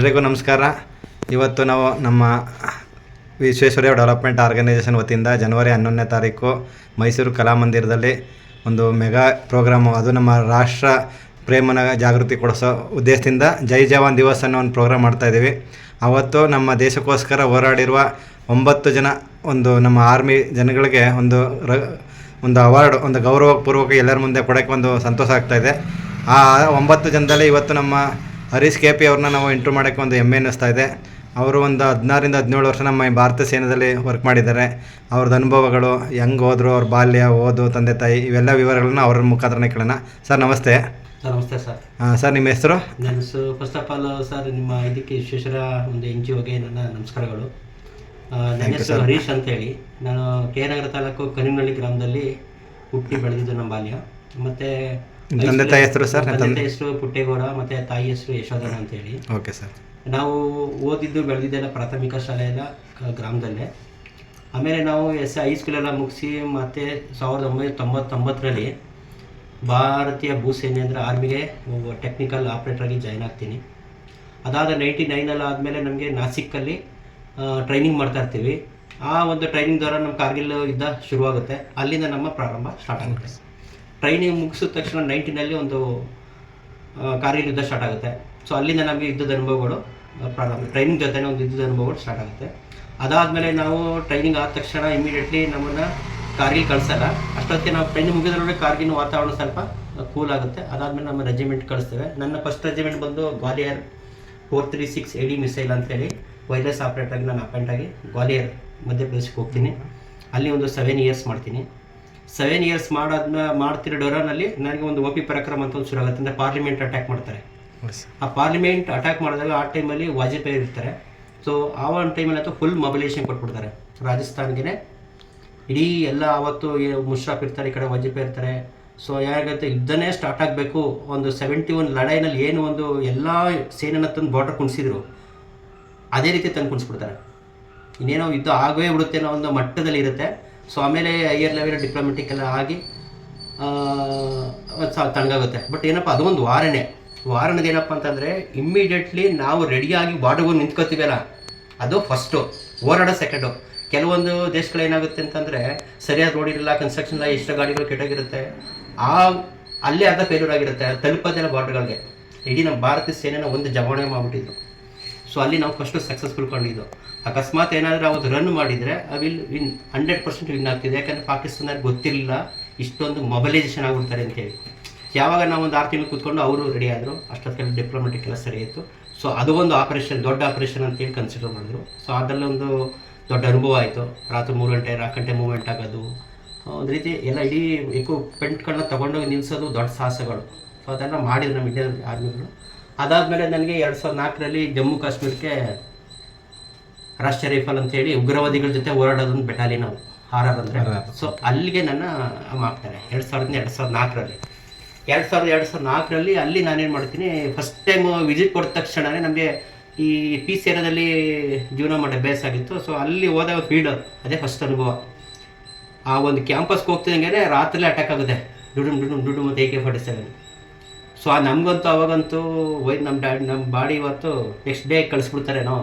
ಎಲ್ರಿಗೂ ನಮಸ್ಕಾರ. ಇವತ್ತು ನಾವು ನಮ್ಮ ವಿಶ್ವೇಶ್ವರಯ್ಯ ಡೆವಲಪ್ಮೆಂಟ್ ಆರ್ಗನೈಸೇಷನ್ ವತಿಯಿಂದ ಜನವರಿ ಹನ್ನೊಂದನೇ ತಾರೀಕು ಮೈಸೂರು ಕಲಾಮಂದಿರದಲ್ಲಿ ಒಂದು ಮೆಗಾ ಪ್ರೋಗ್ರಾಮು, ಅದು ನಮ್ಮ ರಾಷ್ಟ್ರ ಪ್ರೇಮನ ಜಾಗೃತಿ ಕೊಡಿಸೋ ಉದ್ದೇಶದಿಂದ ಜೈ ಜವಾನ್ ದಿವಸ್ ಅನ್ನೋ ಒಂದು ಪ್ರೋಗ್ರಾಮ್ ಮಾಡ್ತಾಯಿದ್ದೀವಿ ಅವತ್ತು ನಮ್ಮ ದೇಶಕ್ಕೋಸ್ಕರ ಹೋರಾಡಿರುವ ಒಂಬತ್ತು ಜನ ಒಂದು ನಮ್ಮ ಆರ್ಮಿ ಜನಗಳಿಗೆ ಒಂದು ರ, ಒಂದು ಅವಾರ್ಡ್, ಒಂದು ಗೌರವಪೂರ್ವಕ ಎಲ್ಲರ ಮುಂದೆ ಕೊಡೋಕ್ಕೆ ಒಂದು ಸಂತೋಷ ಆಗ್ತಾಯಿದೆ ಆ ಒಂಬತ್ತು ಜನದಲ್ಲಿ ಇವತ್ತು ನಮ್ಮ ಹರೀಶ್ ಕೆ ಪಿ ಅವ್ರನ್ನ ನಾವು ಇಂಟ್ರೂ ಮಾಡೋಕ್ಕೆ ಒಂದು ಹೆಮ್ಮೆ ಅನ್ನಿಸ್ತಾ ಇದೆ. ಅವರು ಒಂದು ಹದಿನಾರಿಂದ ಹದಿನೇಳು ವರ್ಷ ನಮ್ಮ ಭಾರತ ಸೇನೆಯಲ್ಲಿ ವರ್ಕ್ ಮಾಡಿದ್ದಾರೆ. ಅವ್ರದ್ದು ಅನುಭವಗಳು ಹೆಂಗೆ ಹೋದರು ಅವ್ರ ಬಾಲ್ಯ ಓದು ತಂದೆ ತಾಯಿ ಇವೆಲ್ಲ ವಿವರಗಳನ್ನ ಅವ್ರ ಮುಖಾಂತರನೇ ಕೇಳೋಣ. ಸರ್ ನಮಸ್ತೆ. ಸರ್ ನಮಸ್ತೆ ಸರ್. ಹಾಂ ಸರ್ ನಿಮ್ಮ ಹೆಸರು? ನನ್ನ ಹೆಸರು ಫಸ್ಟ್ ಆಫ್ ಆಲ್ ಸರ್ ನಿಮ್ಮ ಇದಕ್ಕೆ ವಿಶ್ವೇಶ್ವರ ಒಂದು ಎನ್ ಜಿ ಒಗೆ ನನ್ನ ನಮಸ್ಕಾರಗಳು ನನ್ನ ಹೆಸರು ಹರೀಶ್ ಅಂತೇಳಿ. ನಾನು ಕೆ ನಗರ ತಾಲೂಕು ಕನಿಮನಹಳ್ಳಿ ಗ್ರಾಮದಲ್ಲಿ ಹುಟ್ಟಿ ಬೆಳೆದಿದ್ದು ನಮ್ಮ ಬಾಲ್ಯ. ಮತ್ತೆ ತಂದೆ ತಾಯಿ ಹೆಸರು ಸರ್? ತಂದೆ ಹೆಸರು ಪುಟ್ಟೇಗೌಡ ಮತ್ತೆ ತಾಯಿ ಹೆಸರು ಯಶೋಧನ ಅಂತೇಳಿ. Okay sir. ನಾವು ಓದಿದ್ದು ಬೆಳೆದಿದ್ದೆಲ್ಲ ಪ್ರಾಥಮಿಕ ಶಾಲೆಯೆಲ್ಲ ಗ್ರಾಮದಲ್ಲೇ. ಆಮೇಲೆ ನಾವು ಎಸ್ ಹೈಸ್ಕೂಲೆಲ್ಲ ಮುಗಿಸಿ ಮತ್ತೆ ಸಾವಿರದ ಒಂಬೈನೂರ ತೊಂಬತ್ತೊಂಬತ್ತರಲ್ಲಿ ಭಾರತೀಯ ಭೂಸೇನೆ ಅಂದರೆ ಆರ್ಮಿಗೆ ಟೆಕ್ನಿಕಲ್ ಆಪ್ರೇಟರಾಗಿ ಜಾಯ್ನ್ ಆಗ್ತೀನಿ. ಅದಾದ ನೈಂಟಿ ನೈನಲ್ಲಿ ಆದಮೇಲೆ ನಮಗೆ ನಾಸಿಕ್ಕಲ್ಲಿ ಟ್ರೈನಿಂಗ್ ಮಾಡ್ತಾ ಇರ್ತೀವಿ. ಆ ಒಂದು ಟ್ರೈನಿಂಗ್ ದ್ವಾರ ನಮ್ಮ ಕಾರ್ಗಿಲ್ ಯುದ್ಧ ಶುರುವಾಗುತ್ತೆ. ಅಲ್ಲಿಂದ ನಮ್ಮ ಪ್ರಾರಂಭ ಸ್ಟಾರ್ಟ್ ಆಗುತ್ತೆ. ಟ್ರೈನಿಂಗ್ ಮುಗಿಸಿದ ತಕ್ಷಣ ನೈಂಟಿನಲ್ಲಿ ಒಂದು ಕಾರ್ಯಯುದ್ಧ ಯುದ್ಧ ಸ್ಟಾರ್ಟ್ ಆಗುತ್ತೆ. ಸೊ ಅಲ್ಲಿಂದ ನಮಗೆ ಯುದ್ಧದ ಅನುಭವಗಳು ಪ್ರಾರಂಭ ಟ್ರೈನಿಂಗ್ ಜೊತೆನೇ ಒಂದು ಯುದ್ಧದ ಅನುಭವಗಳು ಸ್ಟಾರ್ಟ್ ಆಗುತ್ತೆ. ಅದಾದಮೇಲೆ ನಾವು ಟ್ರೈನಿಂಗ್ ಆದ ತಕ್ಷಣ ಇಮಿಡಿಯೇಟ್ಲಿ ನಮ್ಮನ್ನು ಕಾರ್ಗಿಲ್ ಕಳಿಸಲ್ಲ. ಅಷ್ಟೊತ್ತಿಗೆ ನಾವು ಟ್ರೈನಿಂಗ್ ಮುಗಿದ್ರೊಳಗೆ ಕಾರ್ಗಿನ ವಾತಾವರಣ ಸ್ವಲ್ಪ ಕೂಲ್ ಆಗುತ್ತೆ. ಅದಾದಮೇಲೆ ನಮ್ಮ ರೆಜಿಮೆಂಟ್ ಕಳಿಸ್ತೇವೆ. ನನ್ನ ಫಸ್ಟ್ ರೆಜಿಮೆಂಟ್ ಬಂದು Gwalior four three six A D missile ಅಂತೇಳಿ ವೈರ್ಲೆಸ್ ಆಪ್ರೇಟರ್ಗೆ ನಾನು ಅಪಾಯಿಂಟ್ ಆಗಿ ಗ್ವಾಲಿಯರ್ ಮಧ್ಯಪ್ರದೇಶಕ್ಕೆ ಹೋಗ್ತೀನಿ. ಅಲ್ಲಿ ಒಂದು ಸೆವೆನ್ ಇಯರ್ಸ್ ಮಾಡ್ತೀನಿ. ಸೆವೆನ್ ಇಯರ್ಸ್ ಮಾಡಾದ್ಮೇಲೆ ಮಾಡ್ತಿರೋ ಡೊರಾನಲ್ಲಿ ನನಗೆ ಒಂದು ಒ ಪಿ ಪರಾಕ್ರಮ ಅಂತ ಒಂದು ಶುರು ಆಗುತ್ತೆ. ಅಂದರೆ ಪಾರ್ಲಿಮೆಂಟ್ ಅಟ್ಯಾಕ್ ಮಾಡ್ತಾರೆ. ಆ ಪಾರ್ಲಿಮೆಂಟ್ ಅಟ್ಯಾಕ್ ಮಾಡಿದಾಗ ಆ ಟೈಮಲ್ಲಿ ವಾಜಪೇಯಿ ಇರ್ತಾರೆ. ಸೊ ಆ ಒಂದು ಟೈಮಲ್ಲಿ ಅಂತೂ ಫುಲ್ ಮೊಬಿಲೈಸೇಷನ್ ಕೊಟ್ಬಿಡ್ತಾರೆ. ರಾಜಸ್ಥಾನ್ಗೆ ಇಡೀ ಎಲ್ಲ ಅವತ್ತು ಮುಷ್ರಾಫ್ ಮುಷರಫ್ ಇರ್ತಾರೆ ಈ ಕಡೆ ವಾಜಪೇಯಿ ಇರ್ತಾರೆ. ಸೊ ಯಾಕಂತ ಯುದ್ಧನೇ ಸ್ಟಾರ್ಟ್ ಆಗಬೇಕು. ಒಂದು ಸೆವೆಂಟಿ ಒನ್ ಲಡಾಯಿನಲ್ಲಿ ಏನು ಒಂದು ಎಲ್ಲ ಸೇನೆನ ತಂದು ಬಾರ್ಡರ್ ಕುಣಿಸಿದ್ರು. ಅದೇ ರೀತಿ ತಂದು ಕುಣಿಸ್ಬಿಡ್ತಾರೆ. ಇನ್ನೇನೋ ಯುದ್ಧ ಆಗೇ ಬಿಡುತ್ತೆ ಅನ್ನೋ ಒಂದು ಮಟ್ಟದಲ್ಲಿ ಇರುತ್ತೆ. ಸೊ ಆಮೇಲೆ ಹೈಯರ್ ಲೆವೆಲ್ ಡಿಪ್ಲೊಮೆಟಿಕ್ ಎಲ್ಲ ಆಗಿ ತಣ್ಣಗಾಗುತ್ತೆ. ಬಟ್ ಏನಪ್ಪ ಅದೊಂದು ವಾರನೇ. ವಾರಣದ ಏನಪ್ಪ ಅಂತಂದರೆ ಇಮ್ಮಿಡಿಯೇಟ್ಲಿ ನಾವು ರೆಡಿಯಾಗಿ ಬಾರ್ಡರ್ಗೆ ನಿಂತ್ಕೋತೀವಲ್ಲ, ಅದು ಫಸ್ಟು ಹೋರಾಡೋ ಸೆಕೆಂಡು ಕೆಲವೊಂದು ದೇಶಗಳು ಏನಾಗುತ್ತೆ ಅಂತಂದರೆ, ಸರಿಯಾದ ರೋಡ್ ಇರಲ್ಲ ಕನ್ಸ್ಟ್ರಕ್ಷನ್ ಇಲ್ಲ, ಎಷ್ಟು ಗಾಡಿಗಳು ಕೆಟ್ಟೋಗಿರುತ್ತೆ. ಆ, ಅಲ್ಲೇ ಅರ್ಧ ಫೇಲ್ಯೂರ್ ಆಗಿರುತ್ತೆ, ತಲುಪೋದಿಲ್ಲ ಬಾರ್ಡರ್ಗಳಿಗೆ ಇಡೀ ನಮ್ಮ ಭಾರತೀಯ ಸೇನೆನ ಒಂದು ಜಮಾವಣೆ ಮಾಡಿಬಿಟ್ಟಿದ್ರು. ಸೊ ಅಲ್ಲಿ ನಾವು ಫಸ್ಟು ಸಕ್ಸಸ್ಫುಲ್ ಕಂಡಿದ್ದು. ಅಕಸ್ಮಾತ್ ಏನಾದರೂ ಅವತ್ತು ರನ್ ಮಾಡಿದರೆ will win hundred percent win ಆಗ್ತಿದೆ. ಯಾಕಂದರೆ ಪಾಕಿಸ್ತಾನಕ್ಕೆ ಗೊತ್ತಿರಲಿಲ್ಲ ಇಷ್ಟೊಂದು ಮೊಬಲೈಸೇಷನ್ ಆಗ್ಬಿಡ್ತಾರೆ ಅಂತೇಳಿ ಯಾವಾಗ ನಾವು ಒಂದು ಆರು ತಿಂಗಳು ಕೂತ್ಕೊಂಡು ಅವರು ರೆಡಿ ಆದರು, ಅಷ್ಟೊತ್ತಿಗೆ ಡಿಪ್ಲೊಮೆಟಿಕ್ ಎಲ್ಲ ಸರಿ ಆಯಿತು. ಸೊ ಅದು ಒಂದು ಆಪರೇಷನ್ ದೊಡ್ಡ ಆಪರೇಷನ್ ಅಂತೇಳಿ ಕನ್ಸಿಡರ್ ಮಾಡಿದ್ರು. ಸೊ ಅದರಲ್ಲೊಂದು ದೊಡ್ಡ ಅನುಭವ ಆಯಿತು. ರಾತ್ರಿ ಮೂರು ಗಂಟೆ, ನಾಲ್ಕು ಗಂಟೆ ಮೂವ್ಮೆಂಟ್ ಆಗೋದು. ಒಂದು ರೀತಿ ಎಲ್ಲ ಇಡೀ ಎಕ್ವಿಪ್ಮೆಂಟ್ಗಳನ್ನ ತೊಗೊಂಡೋಗಿ ನಿಲ್ಲಿಸೋದು ದೊಡ್ಡ ಸಾಹಸಗಳು. ಸೊ ಅದೆಲ್ಲ ಮಾಡಿದ್ರು ನಮ್ಮ ಇಂಡಿಯನ್ ಆರ್ಮಿಗಳು ಅದಾದಮೇಲೆ ನನಗೆ ಎರಡು ಸಾವಿರದ ನಾಲ್ಕರಲ್ಲಿ ಜಮ್ಮು ಕಾಶ್ಮೀರಕ್ಕೆ ರಾಷ್ಟ್ರೀಯ ರೈಫಲ್ ಅಂತೇಳಿ ಉಗ್ರವಾದಿಗಳ ಜೊತೆ ಹೋರಾಡೋದೊಂದು ಬೆಟಾಲಿ ನಾವು ಆರ್ ಆರ್ ಅಂದರೆ ಸೊ ಅಲ್ಲಿಗೆ ನನ್ನ ಮಾಡ್ತಾರೆ ಎರಡು ಸಾವಿರದ ಎರಡು ಸಾವಿರದ ನಾಲ್ಕರಲ್ಲಿ. ಎರಡು ಸಾವಿರದ ಎರಡು ಸಾವಿರದ ನಾಲ್ಕರಲ್ಲಿ ಅಲ್ಲಿ ನಾನೇನು ಮಾಡ್ತೀನಿ ಫಸ್ಟ್ ಟೈಮ್ ವಿಸಿಟ್ ಕೊಟ್ಟ ತಕ್ಷಣವೇ ನಮಗೆ ಈ ಪೀಸ್ ಏರಿಯಾದಲ್ಲಿ ಜೀವನ ಮಾಡೋ ಬೇಸ್ ಆಗಿತ್ತು. ಸೊ ಅಲ್ಲಿ ಹೋದಾಗ ಫೀಲ್ಡ್ ಅದೇ ಫಸ್ಟ್ ಅನುಭವ. ಆ ಒಂದು ಕ್ಯಾಂಪಸ್ಗೆ ಹೋಗ್ತಿದ್ದಂಗೆ ರಾತ್ರಿ ಅಟ್ಯಾಕ್ ಆಗುತ್ತೆ. ಡುಡುಮ್ ಡುಡುಮ್ ಡುಡುಮ್ ಮತ್ತು ಏಕೆ ಫಾರ್ಟಿ ಸೆವೆನ್ ಸೊ ಆ ನಮಗಂತೂ ಅವಾಗಂತೂ ವೈ ನಮ್ಮ ಡ್ಯಾಡ್ ನಮ್ಮ ಬಾಡಿ ಇವತ್ತು ನೆಕ್ಸ್ಟ್ ಡೇ ಕಳಿಸ್ಬಿಡ್ತಾರೇನೋ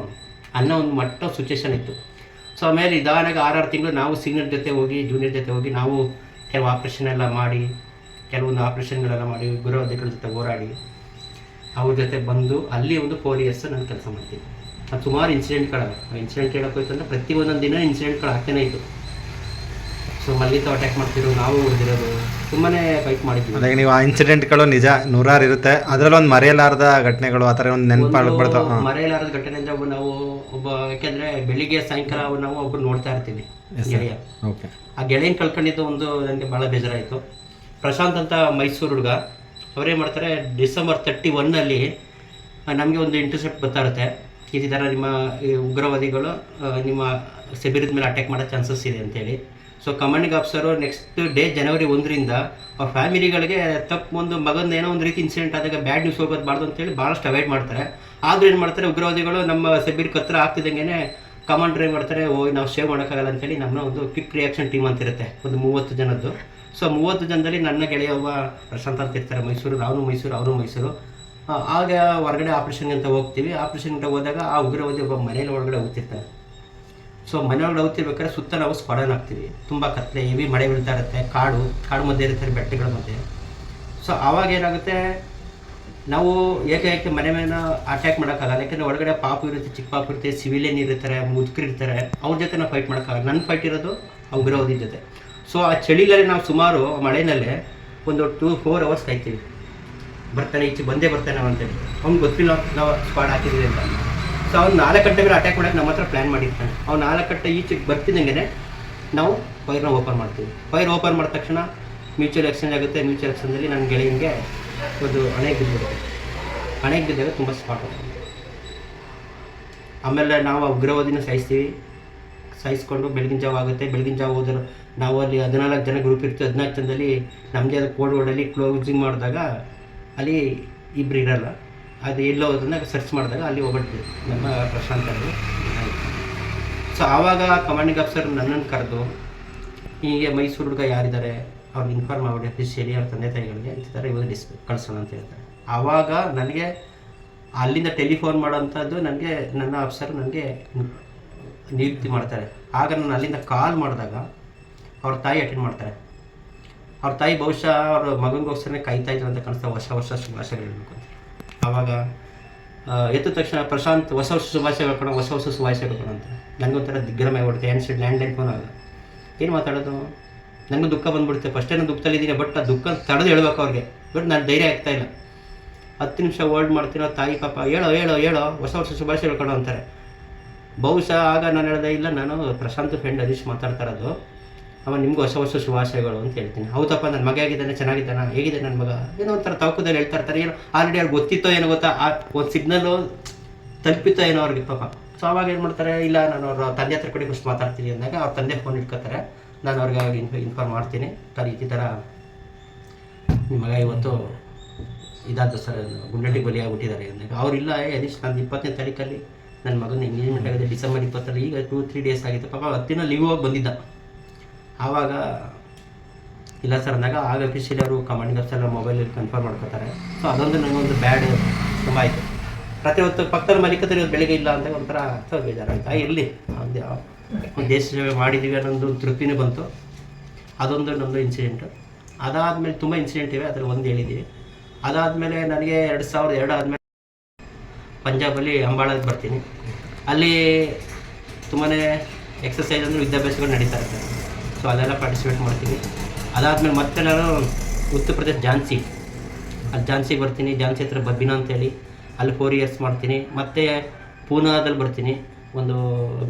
ಅನ್ನೋ ಒಂದು ಮಟ್ಟ ಸಿಚುವೇಶನ್ ಇತ್ತು. ಸೊ ಆಮೇಲೆ ನಿಧಾನಾಗಿ ಆರಾರು ತಿಂಗಳು ನಾವು ಸೀನಿಯರ್ ಜೊತೆ ಹೋಗಿ ಜೂನಿಯರ್ ಜೊತೆ ಹೋಗಿ ನಾವು ಕೆಲವು ಆಪ್ರೇಷನ್ ಎಲ್ಲ ಮಾಡಿ, ಕೆಲವೊಂದು ಆಪ್ರೇಷನ್ಗಳೆಲ್ಲ ಮಾಡಿ ಗುರುವಾದಿಗಳ ಜೊತೆ ಹೋರಾಡಿ, ಅವ್ರ ಜೊತೆ ಬಂದು ಅಲ್ಲಿ ಒಂದು ಫೋರ್ ಇಯರ್ಸ್ ನಾನು ಕೆಲಸ ಮಾಡ್ತೀನಿ. ಅದು ಸುಮಾರು ಇನ್ಸಿಡೆಂಟ್ಗಳ ಇನ್ಸಿಡೆಂಟ್ ಹೇಳೋಕೆ ಹೋಯ್ತು ಅಂದರೆ ಪ್ರತಿ ಒಂದೊಂದು ದಿನ ಇನ್ಸಿಡೆಂಟ್ಗಳು ಆಗ್ತಾನೆ ಇತ್ತು ಸೊ ಮಲ್ಲಿತ ಅಟ್ಯಾಕ್ ಮಾಡ್ತಿರೋ ನಾವು ಉಳಿದಿರೋದು ತುಂಬಾ ಫೈಟ್ ಮಾಡಿದ್ವಿ. ಅದಾಗ ನೀವು ಆ ಇನ್ಸಿಡೆಂಟ್ಗಳು ನಿಜ ನೂರಾರು ಇರುತ್ತೆ. ಅದರಲ್ಲಿ ಒಂದು ಮರೆಯಲಾರದ ಘಟನೆಗಳು ಆ ಥರ ಒಂದು ನೆನಪಾಗ್ಬಿಡ್ತಾವೆ ಒಂದು ಮರೆಯಲಾರದ ಘಟನೆ ಅಂದ್ರೆ ಒಬ್ಬ ನಾವು ಒಬ್ಬ ಯಾಕೆಂದ್ರೆ ಬೆಳಿಗ್ಗೆ ಸಾಯಂಕಾಲ ನಾವು ಒಬ್ಬರು ನೋಡ್ತಾ ಇರ್ತೀವಿ ಗೆಳೆಯ. ಓಕೆ ಆ ಗೆಳೆಯನ್ ಕಳ್ಕೊಂಡಿದ್ದು ಒಂದು ನನಗೆ ಭಾಳ ಬೇಜಾರಾಯಿತು. ಪ್ರಶಾಂತ್ ಅಂತ ಮೈಸೂರು ಹುಡುಗ ಅವರೇನು ಮಾಡ್ತಾರೆ ಡಿಸೆಂಬರ್ ತರ್ಟಿ ಒನ್ನಲ್ಲಿ ನಮಗೆ ಒಂದು ಇಂಟರ್ಸೆಪ್ಟ್ ಬರ್ತಾ ಇರುತ್ತೆ. ಈ ಥರ ನಿಮ್ಮ ಈ ಉಗ್ರವಾದಿಗಳು ನಿಮ್ಮ ಶಿಬಿರದ ಮೇಲೆ ಅಟ್ಯಾಕ್ ಮಾಡೋ ಚಾನ್ಸಸ್ ಇದೆ ಅಂತೇಳಿ. So commanding officer next day ಜನವರಿ ಒಂದರಿಂದ, ಅವ್ರ ಫ್ಯಾಮಿಲಿಗಳಿಗೆ ತಪ್ಪು ಒಂದು ಮಗಂದು ಏನೋ ಒಂದು ರೀತಿ ಇನ್ಸಿಡೆಂಟ್ ಆದಾಗ ಬ್ಯಾಡ್ ನ್ಯೂಸ್ ಹೋಗೋದು ಅಂತೇಳಿ ಭಾಳಷ್ಟು ಅವಾಯ್ಡ್ ಮಾಡ್ತಾರೆ. ಆದರೂ ಏನು ಮಾಡ್ತಾರೆ, ಉಗ್ರವಾದಿಗಳು ನಮ್ಮ ಶಿಬಿರ ಹತ್ರ ಆಗ್ತಿದ್ದಂಗೆ ಕಮಾಂಡರ್ ಏನು ಮಾಡ್ತಾರೆ, ಓ, ನಾವು ಸೇವ್ ಮಾಡೋಕ್ಕಾಗಲ್ಲ ಅಂತೇಳಿ ನಮ್ಮ ಒಂದು ಕ್ವಿಕ್ ರಿಯಾಕ್ಷನ್ ಟೀಮ್ ಅಂತಿರುತ್ತೆ ಒಂದು ಮೂವತ್ತು ಜನದ್ದು. ಸೊ ಮೂವತ್ತು ಜನದಲ್ಲಿ ನನ್ನ ಗೆಳೆಯ ಒಬ್ಬ ಪ್ರಶಾಂತ್ ಅಂತ ಇರ್ತಾರೆ, ಮೈಸೂರು ಅವನು ಮೈಸೂರು, ಅವರು ಮೈಸೂರು. ಆಗ ಹೊರಗಡೆ ಆಪ್ರೇಷನ್ಗೆ ಅಂತ ಹೋಗ್ತೀವಿ. ಆಪ್ರೇಷನ್ಗೆ ಹೋದಾಗ ಆ ಉಗ್ರವಾದಿ ಒಬ್ಬ ಮನೇಲಿ ಒಳಗಡೆ ಹೋಗ್ತಿರ್ತಾನೆ. ಸೊ ಮನೆ ಒಳಗಡೆ ಹೋಗ್ತಿರ್ಬೇಕಾದ್ರೆ ಸುತ್ತ ನಾವು ಸ್ಕ್ವಾಡನ್ ಆಗ್ತೀವಿ ತುಂಬ ಕತ್ತಲೆ ಹೆವಿ ಮಳೆ ಬೀಳ್ತಾ ಇರುತ್ತೆ, ಕಾಡು ಕಾಡು ಮಧ್ಯೆ ಇರ್ತಾರೆ ಬೆಟ್ಟಗಳ ಮಧ್ಯೆ. ಸೊ ಆವಾಗ ಏನಾಗುತ್ತೆ? ನಾವು ಏಕೆ ಏಕೆ ಮನೆ ಮೇಲೆ ಅಟ್ಯಾಕ್ ಮಾಡೋಕ್ಕಾಗಲ್ಲ. ಯಾಕಂದರೆ ಒಳಗಡೆ ಪಾಪು ಇರುತ್ತೆ, ಚಿಕ್ಕ ಪಾಪು ಇರುತ್ತೆ ಸಿವಿಲಿಯನ್ ಇರ್ತಾರೆ, ಮುದುಕರು ಇರ್ತಾರೆ. ಅವ್ರ ಜೊತೆ ನಾವು ಫೈಟ್ ಮಾಡೋಕ್ಕಾಗಲ್ಲ. ನನ್ನ ಫೈಟ್ ಇರೋದು ಅವ್ರು ಉಗ್ರವಾದಿ ಜೊತೆ. ಸೊ ಆ ಚಳಿಲಲ್ಲಿ ನಾವು ಸುಮಾರು ಮಳೆಯಲ್ಲೇ ಒಂದು ಟೂ ಫೋರ್ ಅವರ್ಸ್ ಕಾಯ್ತೀವಿ. ಬರ್ತಾನೆ ಈಚೆ, ಬಂದೇ ಬರ್ತಾನೆ ಅಂತ ಅಂತೇಳಿ. ಅವ್ನಿಗೆ ಗೊತ್ತಿಲ್ಲ, ನಾವು ಸ್ಕ್ವಾಡ್ ಹಾಕಿದ್ದೀವಿ ಅಂತ. ಸೊ ಅವ್ನು ನಾಲ್ಕು ಗಂಟೆ ಮೇಲೆ ಅಟ್ಯಾಕ್ ಮಾಡೋಕ್ಕೆ ನಮ್ಮ ಹತ್ರ ಪ್ಲ್ಯಾನ್ ಮಾಡಿರ್ತಾನೆ. ಅವ್ನು ನಾಲ್ಕು ಗಂಟೆ ಈಚೆಗೆ ಬರ್ತಿದ್ದಂಗೆ ನಾವು ಫೈರ್ನ ಓಪನ್ ಮಾಡ್ತೀವಿ. ಫೈರ್ ಓಪನ್ ಮಾಡಿದ ತಕ್ಷಣ ಮ್ಯೂಚುವಲ್ ಎಕ್ಸ್ಚೇಂಜ್ ಆಗುತ್ತೆ. ಮ್ಯೂಚುವಲ್ ಎಕ್ಸ್ಚೇಂಜಲ್ಲಿ ನನ್ನ ಗೆಳೆಯನಿಗೆ ಒಂದು ಹಣೆಗೆ ಬಿದ್ದಿರುತ್ತೆ ಹಣೆಗೆ ಬಿದ್ದಾಗ ತುಂಬ ಸ್ಪಾಟ್ ಆಮೇಲೆ ನಾವು ಉಗ್ರವಾದಿನ ಸಾಯಿಸ್ತೀವಿ. ಸಾಯಿಸ್ಕೊಂಡು ಬೆಳಗಿನ ಜಾವ ಆಗುತ್ತೆ. ಬೆಳಗಿನ ಜಾವ ಹೋದ್ರೆ ನಾವು ಅಲ್ಲಿ ಹದಿನಾಲ್ಕು ಜನ ಗ್ರೂಪ್ ಇರ್ತೀವಿ. ಹದಿನಾಲ್ಕು ಜನದಲ್ಲಿ ನಮ್ಮದೇ ಆದ ಕೋಡ್ ವರ್ಡಲ್ಲಿ ಕ್ಲೋಸಿಂಗ್ ಮಾಡಿದಾಗ ಅಲ್ಲಿ ಇಬ್ಬರು ಇರಲ್ಲ. ಅದು ಎಲ್ಲೋ ಅದನ್ನು ಸರ್ಚ್ ಮಾಡಿದಾಗ ಅಲ್ಲಿ ಹೋಗ್ಬಿಡ್ತೀವಿ, ನಮ್ಮ ಪ್ರಶಾಂತ್ ಅವರು ಸೊ ಆವಾಗ ಕಮಾಂಡಿಂಗ್ ಆಫೀಸರ್ ನನ್ನನ್ನು ಕರೆದು, ಹೀಗೆ ಮೈಸೂರು ಹುಡುಗ ಯಾರಿದ್ದಾರೆ? ಅವ್ರಿಗೆ ಇನ್ಫಾರ್ಮ್ ಮಾಡಿ ಅಫಿಷಿಯಲಿ ಅವ್ರ ತಂದೆ ತಾಯಿಗಳಿಗೆ ಈ ಥರ ಇವಾಗ ಡಿಸ್ ಕಳಿಸೋಣ ಅಂತ ಹೇಳ್ತಾರೆ. ಆವಾಗ ನನಗೆ ಅಲ್ಲಿಂದ ಟೆಲಿಫೋನ್ ಮಾಡೋಂಥದ್ದು ನನಗೆ, ನನ್ನ ಆಫೀಸರ್ ನನಗೆ ನಿಯುಕ್ತಿ ಮಾಡ್ತಾರೆ. ಆಗ ನಾನು ಅಲ್ಲಿಂದ ಕಾಲ್ ಮಾಡಿದಾಗ ಅವ್ರ ತಾಯಿ ಅಟೆಂಡ್ ಮಾಡ್ತಾರೆ. ಅವ್ರ ತಾಯಿ ಬಹುಶಃ ಅವ್ರ ಮಗನಿಗೋಸ್ಕರನೇ ಕಾಯ್ತಾ ಇದ್ರು ಅಂತ ಕಾಣಿಸ್ತಾ ಹೊಸ ವರ್ಷ ಶುಭಾಶಯಗಳು ಹೇಳ್ಬೇಕು ಅಂತ. ಆವಾಗ ಎದ್ದ ತಕ್ಷಣ ಪ್ರಶಾಂತ್ ಹೊಸ ವರ್ಷ ಸುಭಾಷ ಕಣ ಹೊಸ ಹೊಸ ಸುಭಾಷ ಕಣ ಅಂತ. ನನಗೊಂಥರ ದಿಗ್ಗರಮಯ ಹೊಡುತ್ತೆ and side land line phone ಆಗ. ಏನು ಮಾತಾಡೋದು? ನನಗೂ ದುಃಖ ಬಂದ್ಬಿಡುತ್ತೆ. ಫಸ್ಟೇ ನಾನು ದುಃಖದಲ್ಲಿದ್ದೀನಿ ಬಟ್ ಆ ದುಃಖ ತಡೆದು ಹೇಳ್ಬೇಕು ಅವ್ರಿಗೆ. ಬಟ್ ನಾನು ಧೈರ್ಯ ಆಗ್ತಾ ಇಲ್ಲ. ಹತ್ತು ನಿಮಿಷ ಹೋಲ್ಡ್ ಮಾಡ್ತೀನೋ ತಾಯಿ ಪಾಪ, ಹೇಳೋ ಹೇಳೋ ಹೇಳೋ, ಹೊಸ ವರ್ಷ ಸುಭಾಷ ಕಣ ಅಂತಾರೆ. ಬಹುಶಃ ಆಗ ನಾನು ಹೇಳ್ದೆ, ಇಲ್ಲ, ನಾನು ಪ್ರಶಾಂತ್ ಫ್ರೆಂಡ್ ಹರೀಶ್ ಮಾತಾಡ್ತಾ ಇರೋದು. ಅವ ನಿಮಗೆ ಹೊಸ ಹೊಸ ಶುಭಾಶಯಗಳು ಅಂತ ಹೇಳ್ತೀನಿ. ಹೌದಪ್ಪ ನನ್ನ ಮಗ ಆಗಿದ್ದಾನೆ ಚೆನ್ನಾಗಿದ್ದಾನ, ಹೇಗಿದೆ ನನ್ನ ಮಗ? ಏನೋ ಒಂಥರ ತವಕದಲ್ಲಿ ಹೇಳ್ತಾ ಇರ್ತಾರೆ. ಏನೋ ಆಲ್ರೆಡಿ ಅವ್ರಿಗೆ ಗೊತ್ತಿತ್ತೋ ಏನೋ ಗೊತ್ತಾ? ಆ ಒಂದು ಸಿಗ್ನಲ್ಲು ತಲುಪಿತ್ತೋ ಏನೋ ಅವ್ರಿಗೆ ಪಾಪ. ಸೊ ಅವಾಗ ಏನು ಮಾಡ್ತಾರೆ, ಇಲ್ಲ, ನಾನು ಅವ್ರ ತಂದೆ ಹತ್ರ ಕಡೆ ಫಸ್ಟ್ ಮಾತಾಡ್ತೀನಿ ಅಂದಾಗ ಅವ್ರ ತಂದೆ ಫೋನ್ ಇಟ್ಕೋತಾರೆ ನಾನು ಅವ್ರಿಗೆ ಇನ್ಫ ಇನ್ಫಾರ್ಮ್ ಮಾಡ್ತೀನಿ. ಸರ್, ಈ ಥರ ನಿಮ್ಮ ಮಗ ಇವತ್ತು ಇದಾದ ಸರ್ ಗುಂಡಟ್ಟಿ ಬಲಿ ಆಗ್ಬಿಟ್ಟಿದ್ದಾರೆ ಅಂದಾಗ ಅವರಿಲ್ಲ ಏ ನಾನು ಇಪ್ಪತ್ತನೇ ತಾರೀಕಲ್ಲಿ ನನ್ನ ಮಗನ ಎಂಗೇಜ್ಮೆಂಟ್ ಆಗಿದೆ ಡಿಸೆಂಬರ್ ಇಪ್ಪತ್ತರಲ್ಲಿ. ಈಗ ಟೂ ತ್ರೀ ಡೇಸ್ ಆಗಿತ್ತು. ಪಾಪ ಹತ್ತಿನ ಲೀವ್ ಹೋಗಿ ಬಂದಿದ್ದ. ಆವಾಗ ಇಲ್ಲ ಸರ್ ಅಂದಾಗ ಆಗ ಅಫಿಷಿಯಲಿ ಅವರು ಕಮಾಂಡಿಂಗ್ ಆಫೀಸರ್ ಮೊಬೈಲಲ್ಲಿ ಕನ್ಫರ್ಮ್ ಮಾಡ್ಕೋತಾರೆ. ಸೊ ಅದೊಂದು ನನಗೊಂದು ಬ್ಯಾಡ್ ತುಂಬ ಆಯಿತು. ಪ್ರತಿ ಹೊತ್ತು ಪಕ್ಕದಲ್ಲಿ ಮಲಿಕತ್ತಾರೆ ಇವತ್ತು ಬೆಳಿಗ್ಗೆ ಇಲ್ಲ ಅಂದಾಗ ಒಂಥರ ಸೊ ಬೇಜಾರಾಯ್ತು ಆ ಇರಲಿ. ಒಂದು ಒಂದು ದೇಶ ಸೇವೆ ಮಾಡಿದ್ದೀವಿ ಅನ್ನೋದು ತೃಪ್ತಿನೇ ಬಂತು. ಅದೊಂದು ನಮ್ಮದು ಇನ್ಸಿಡೆಂಟು ಅದಾದಮೇಲೆ ತುಂಬ ಇನ್ಸಿಡೆಂಟ್ ಇವೆ, ಅದ್ರಲ್ಲಿ ಒಂದು ಹೇಳಿದ್ದೀವಿ ಅದಾದಮೇಲೆ ನನಗೆ ಎರಡು ಸಾವಿರದ ಎರಡು ಆದಮೇಲೆ ಪಂಜಾಬಲ್ಲಿ ಅಂಬಾಳಕ್ಕೆ ಬರ್ತೀನಿ. ಅಲ್ಲಿ ತುಂಬಾ ಎಕ್ಸಸೈಸ್ ಅಂದರೆ ವಿದ್ಯಾಭ್ಯಾಸಗಳು ನಡೀತಾ ಇರ್ತವೆ. ಸೊ ಅಲ್ಲೆಲ್ಲ ಪಾರ್ಟಿಸಿಪೇಟ್ ಮಾಡ್ತೀನಿ. ಅದಾದಮೇಲೆ ಮತ್ತೆ ನಾನು ಉತ್ತರ ಪ್ರದೇಶ್ ಝಾನ್ಸಿ. ಅಲ್ಲಿ ಝಾನ್ಸಿಗೆ ಬರ್ತೀನಿ. ಝಾನ್ಸಿ ಹತ್ರ ಬಬ್ಬಿನ ಅಂತೇಳಿ. ಅಲ್ಲಿ ಫೋರ್ ಇಯರ್ಸ್ ಮಾಡ್ತೀನಿ. ಮತ್ತು ಪೂನಾದಲ್ಲಿ ಬರ್ತೀನಿ. ಒಂದು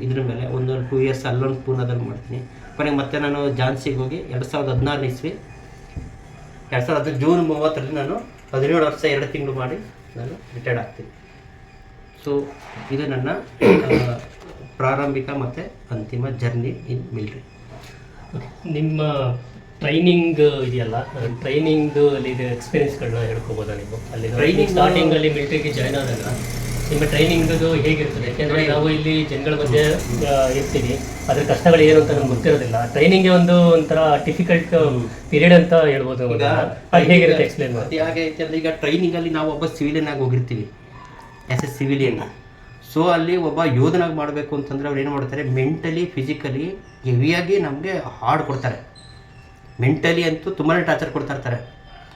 ಇದ್ರ ಮೇಲೆ, ಒಂದು ಟೂ ಇಯರ್ಸ್ ಅಲ್ಲೊಂದು ಪೂನಾದಲ್ಲಿ ಮಾಡ್ತೀನಿ. ಕೊನೆಗೆ ಮತ್ತೆ ನಾನು ಝಾನ್ಸಿಗೆ ಹೋಗಿ ಎರಡು ಸಾವಿರದ ಹದಿನಾರನೇ ಇಸ್ವಿ. ಎರಡು ಸಾವಿರದ ಹದಿನೈದು ಜೂನ್ ಮೂವತ್ತರಲ್ಲಿ ನಾನು ಹದಿನೇಳು ವರ್ಷ ಎರಡು ತಿಂಗಳು ಮಾಡಿ ನಾನು ರಿಟೈರ್ಡ್ ಆಗ್ತೀನಿ. ಸೊ ಇದು ನನ್ನ ಪ್ರಾರಂಭಿಕ ಮತ್ತು ಅಂತಿಮ ಜರ್ನಿ ಇನ್ ಮಿಲ್ಟ್ರಿ ನಿಮ್ಮ ಟ್ರೈನಿಂಗ್ ಇದೆಯಲ್ಲ? ಟ್ರೈನಿಂಗ್ ಅಲ್ಲಿ ಎಕ್ಸ್ಪೀರಿಯನ್ಸ್ಗಳನ್ನ ಹೇಳ್ಕೊಬೋದಾ ನೀವು? ಅಲ್ಲಿ ಟ್ರೈನಿಂಗ್ ಸ್ಟಾರ್ಟಿಂಗ್ ಅಲ್ಲಿ ಮಿಲಿಟರಿಗೆ ಜಾಯ್ನ್ ಆದಾಗ ನಿಮ್ಮ ಟ್ರೈನಿಂಗ್ ಹೇಗಿರ್ತದೆ? ಯಾಕೆಂದ್ರೆ ನಾವು ಇಲ್ಲಿ ಜನಗಳ ಮಧ್ಯೆ ಇರ್ತೀವಿ. ಅದ್ರ ಕಷ್ಟಗಳು ಏನು ಅಂತ ನಮ್ಗೆ ಗೊತ್ತಿರೋದಿಲ್ಲ. ಟ್ರೈನಿಂಗ್ ಒಂದು ಒಂಥರ ಡಿಫಿಕಲ್ಟ್ ಪೀರಿಯಡ್ ಅಂತ ಹೇಳ್ಬೋದು ಹೇಗಿರುತ್ತೆ? ಎಕ್ಸ್ಪ್ಲೇನ್ ಮಾಡಿ. ಹಾಗೆ ಈಗ ಟ್ರೈನಿಂಗ್ ಅಲ್ಲಿ ಈಗ ಟ್ರೈನಿಂಗಲ್ಲಿ ನಾವು ಒಬ್ಬ ಸಿವಿಲಿಯನ್ ಆಗಿ ಹೋಗಿರ್ತೀವಿ. ಆ್ಯಸ್ ಎ ಸಿವಿಲಿಯನ್ ಸೊ ಅಲ್ಲಿ ಒಬ್ಬ ಯೋಧನಾಗಿ ಮಾಡಬೇಕು ಅಂತಂದರೆ ಅವ್ರು ಏನು ಮಾಡ್ತಾರೆ? ಮೆಂಟಲಿ ಫಿಸಿಕಲಿ ಹೆವಿಯಾಗಿ ನಮಗೆ ಹಾಡು ಕೊಡ್ತಾರೆ. ಮೆಂಟಲಿ ಅಂತೂ ತುಂಬಾ ಟಾರ್ಚರ್ ಕೊಡ್ತಾ ಇರ್ತಾರೆ.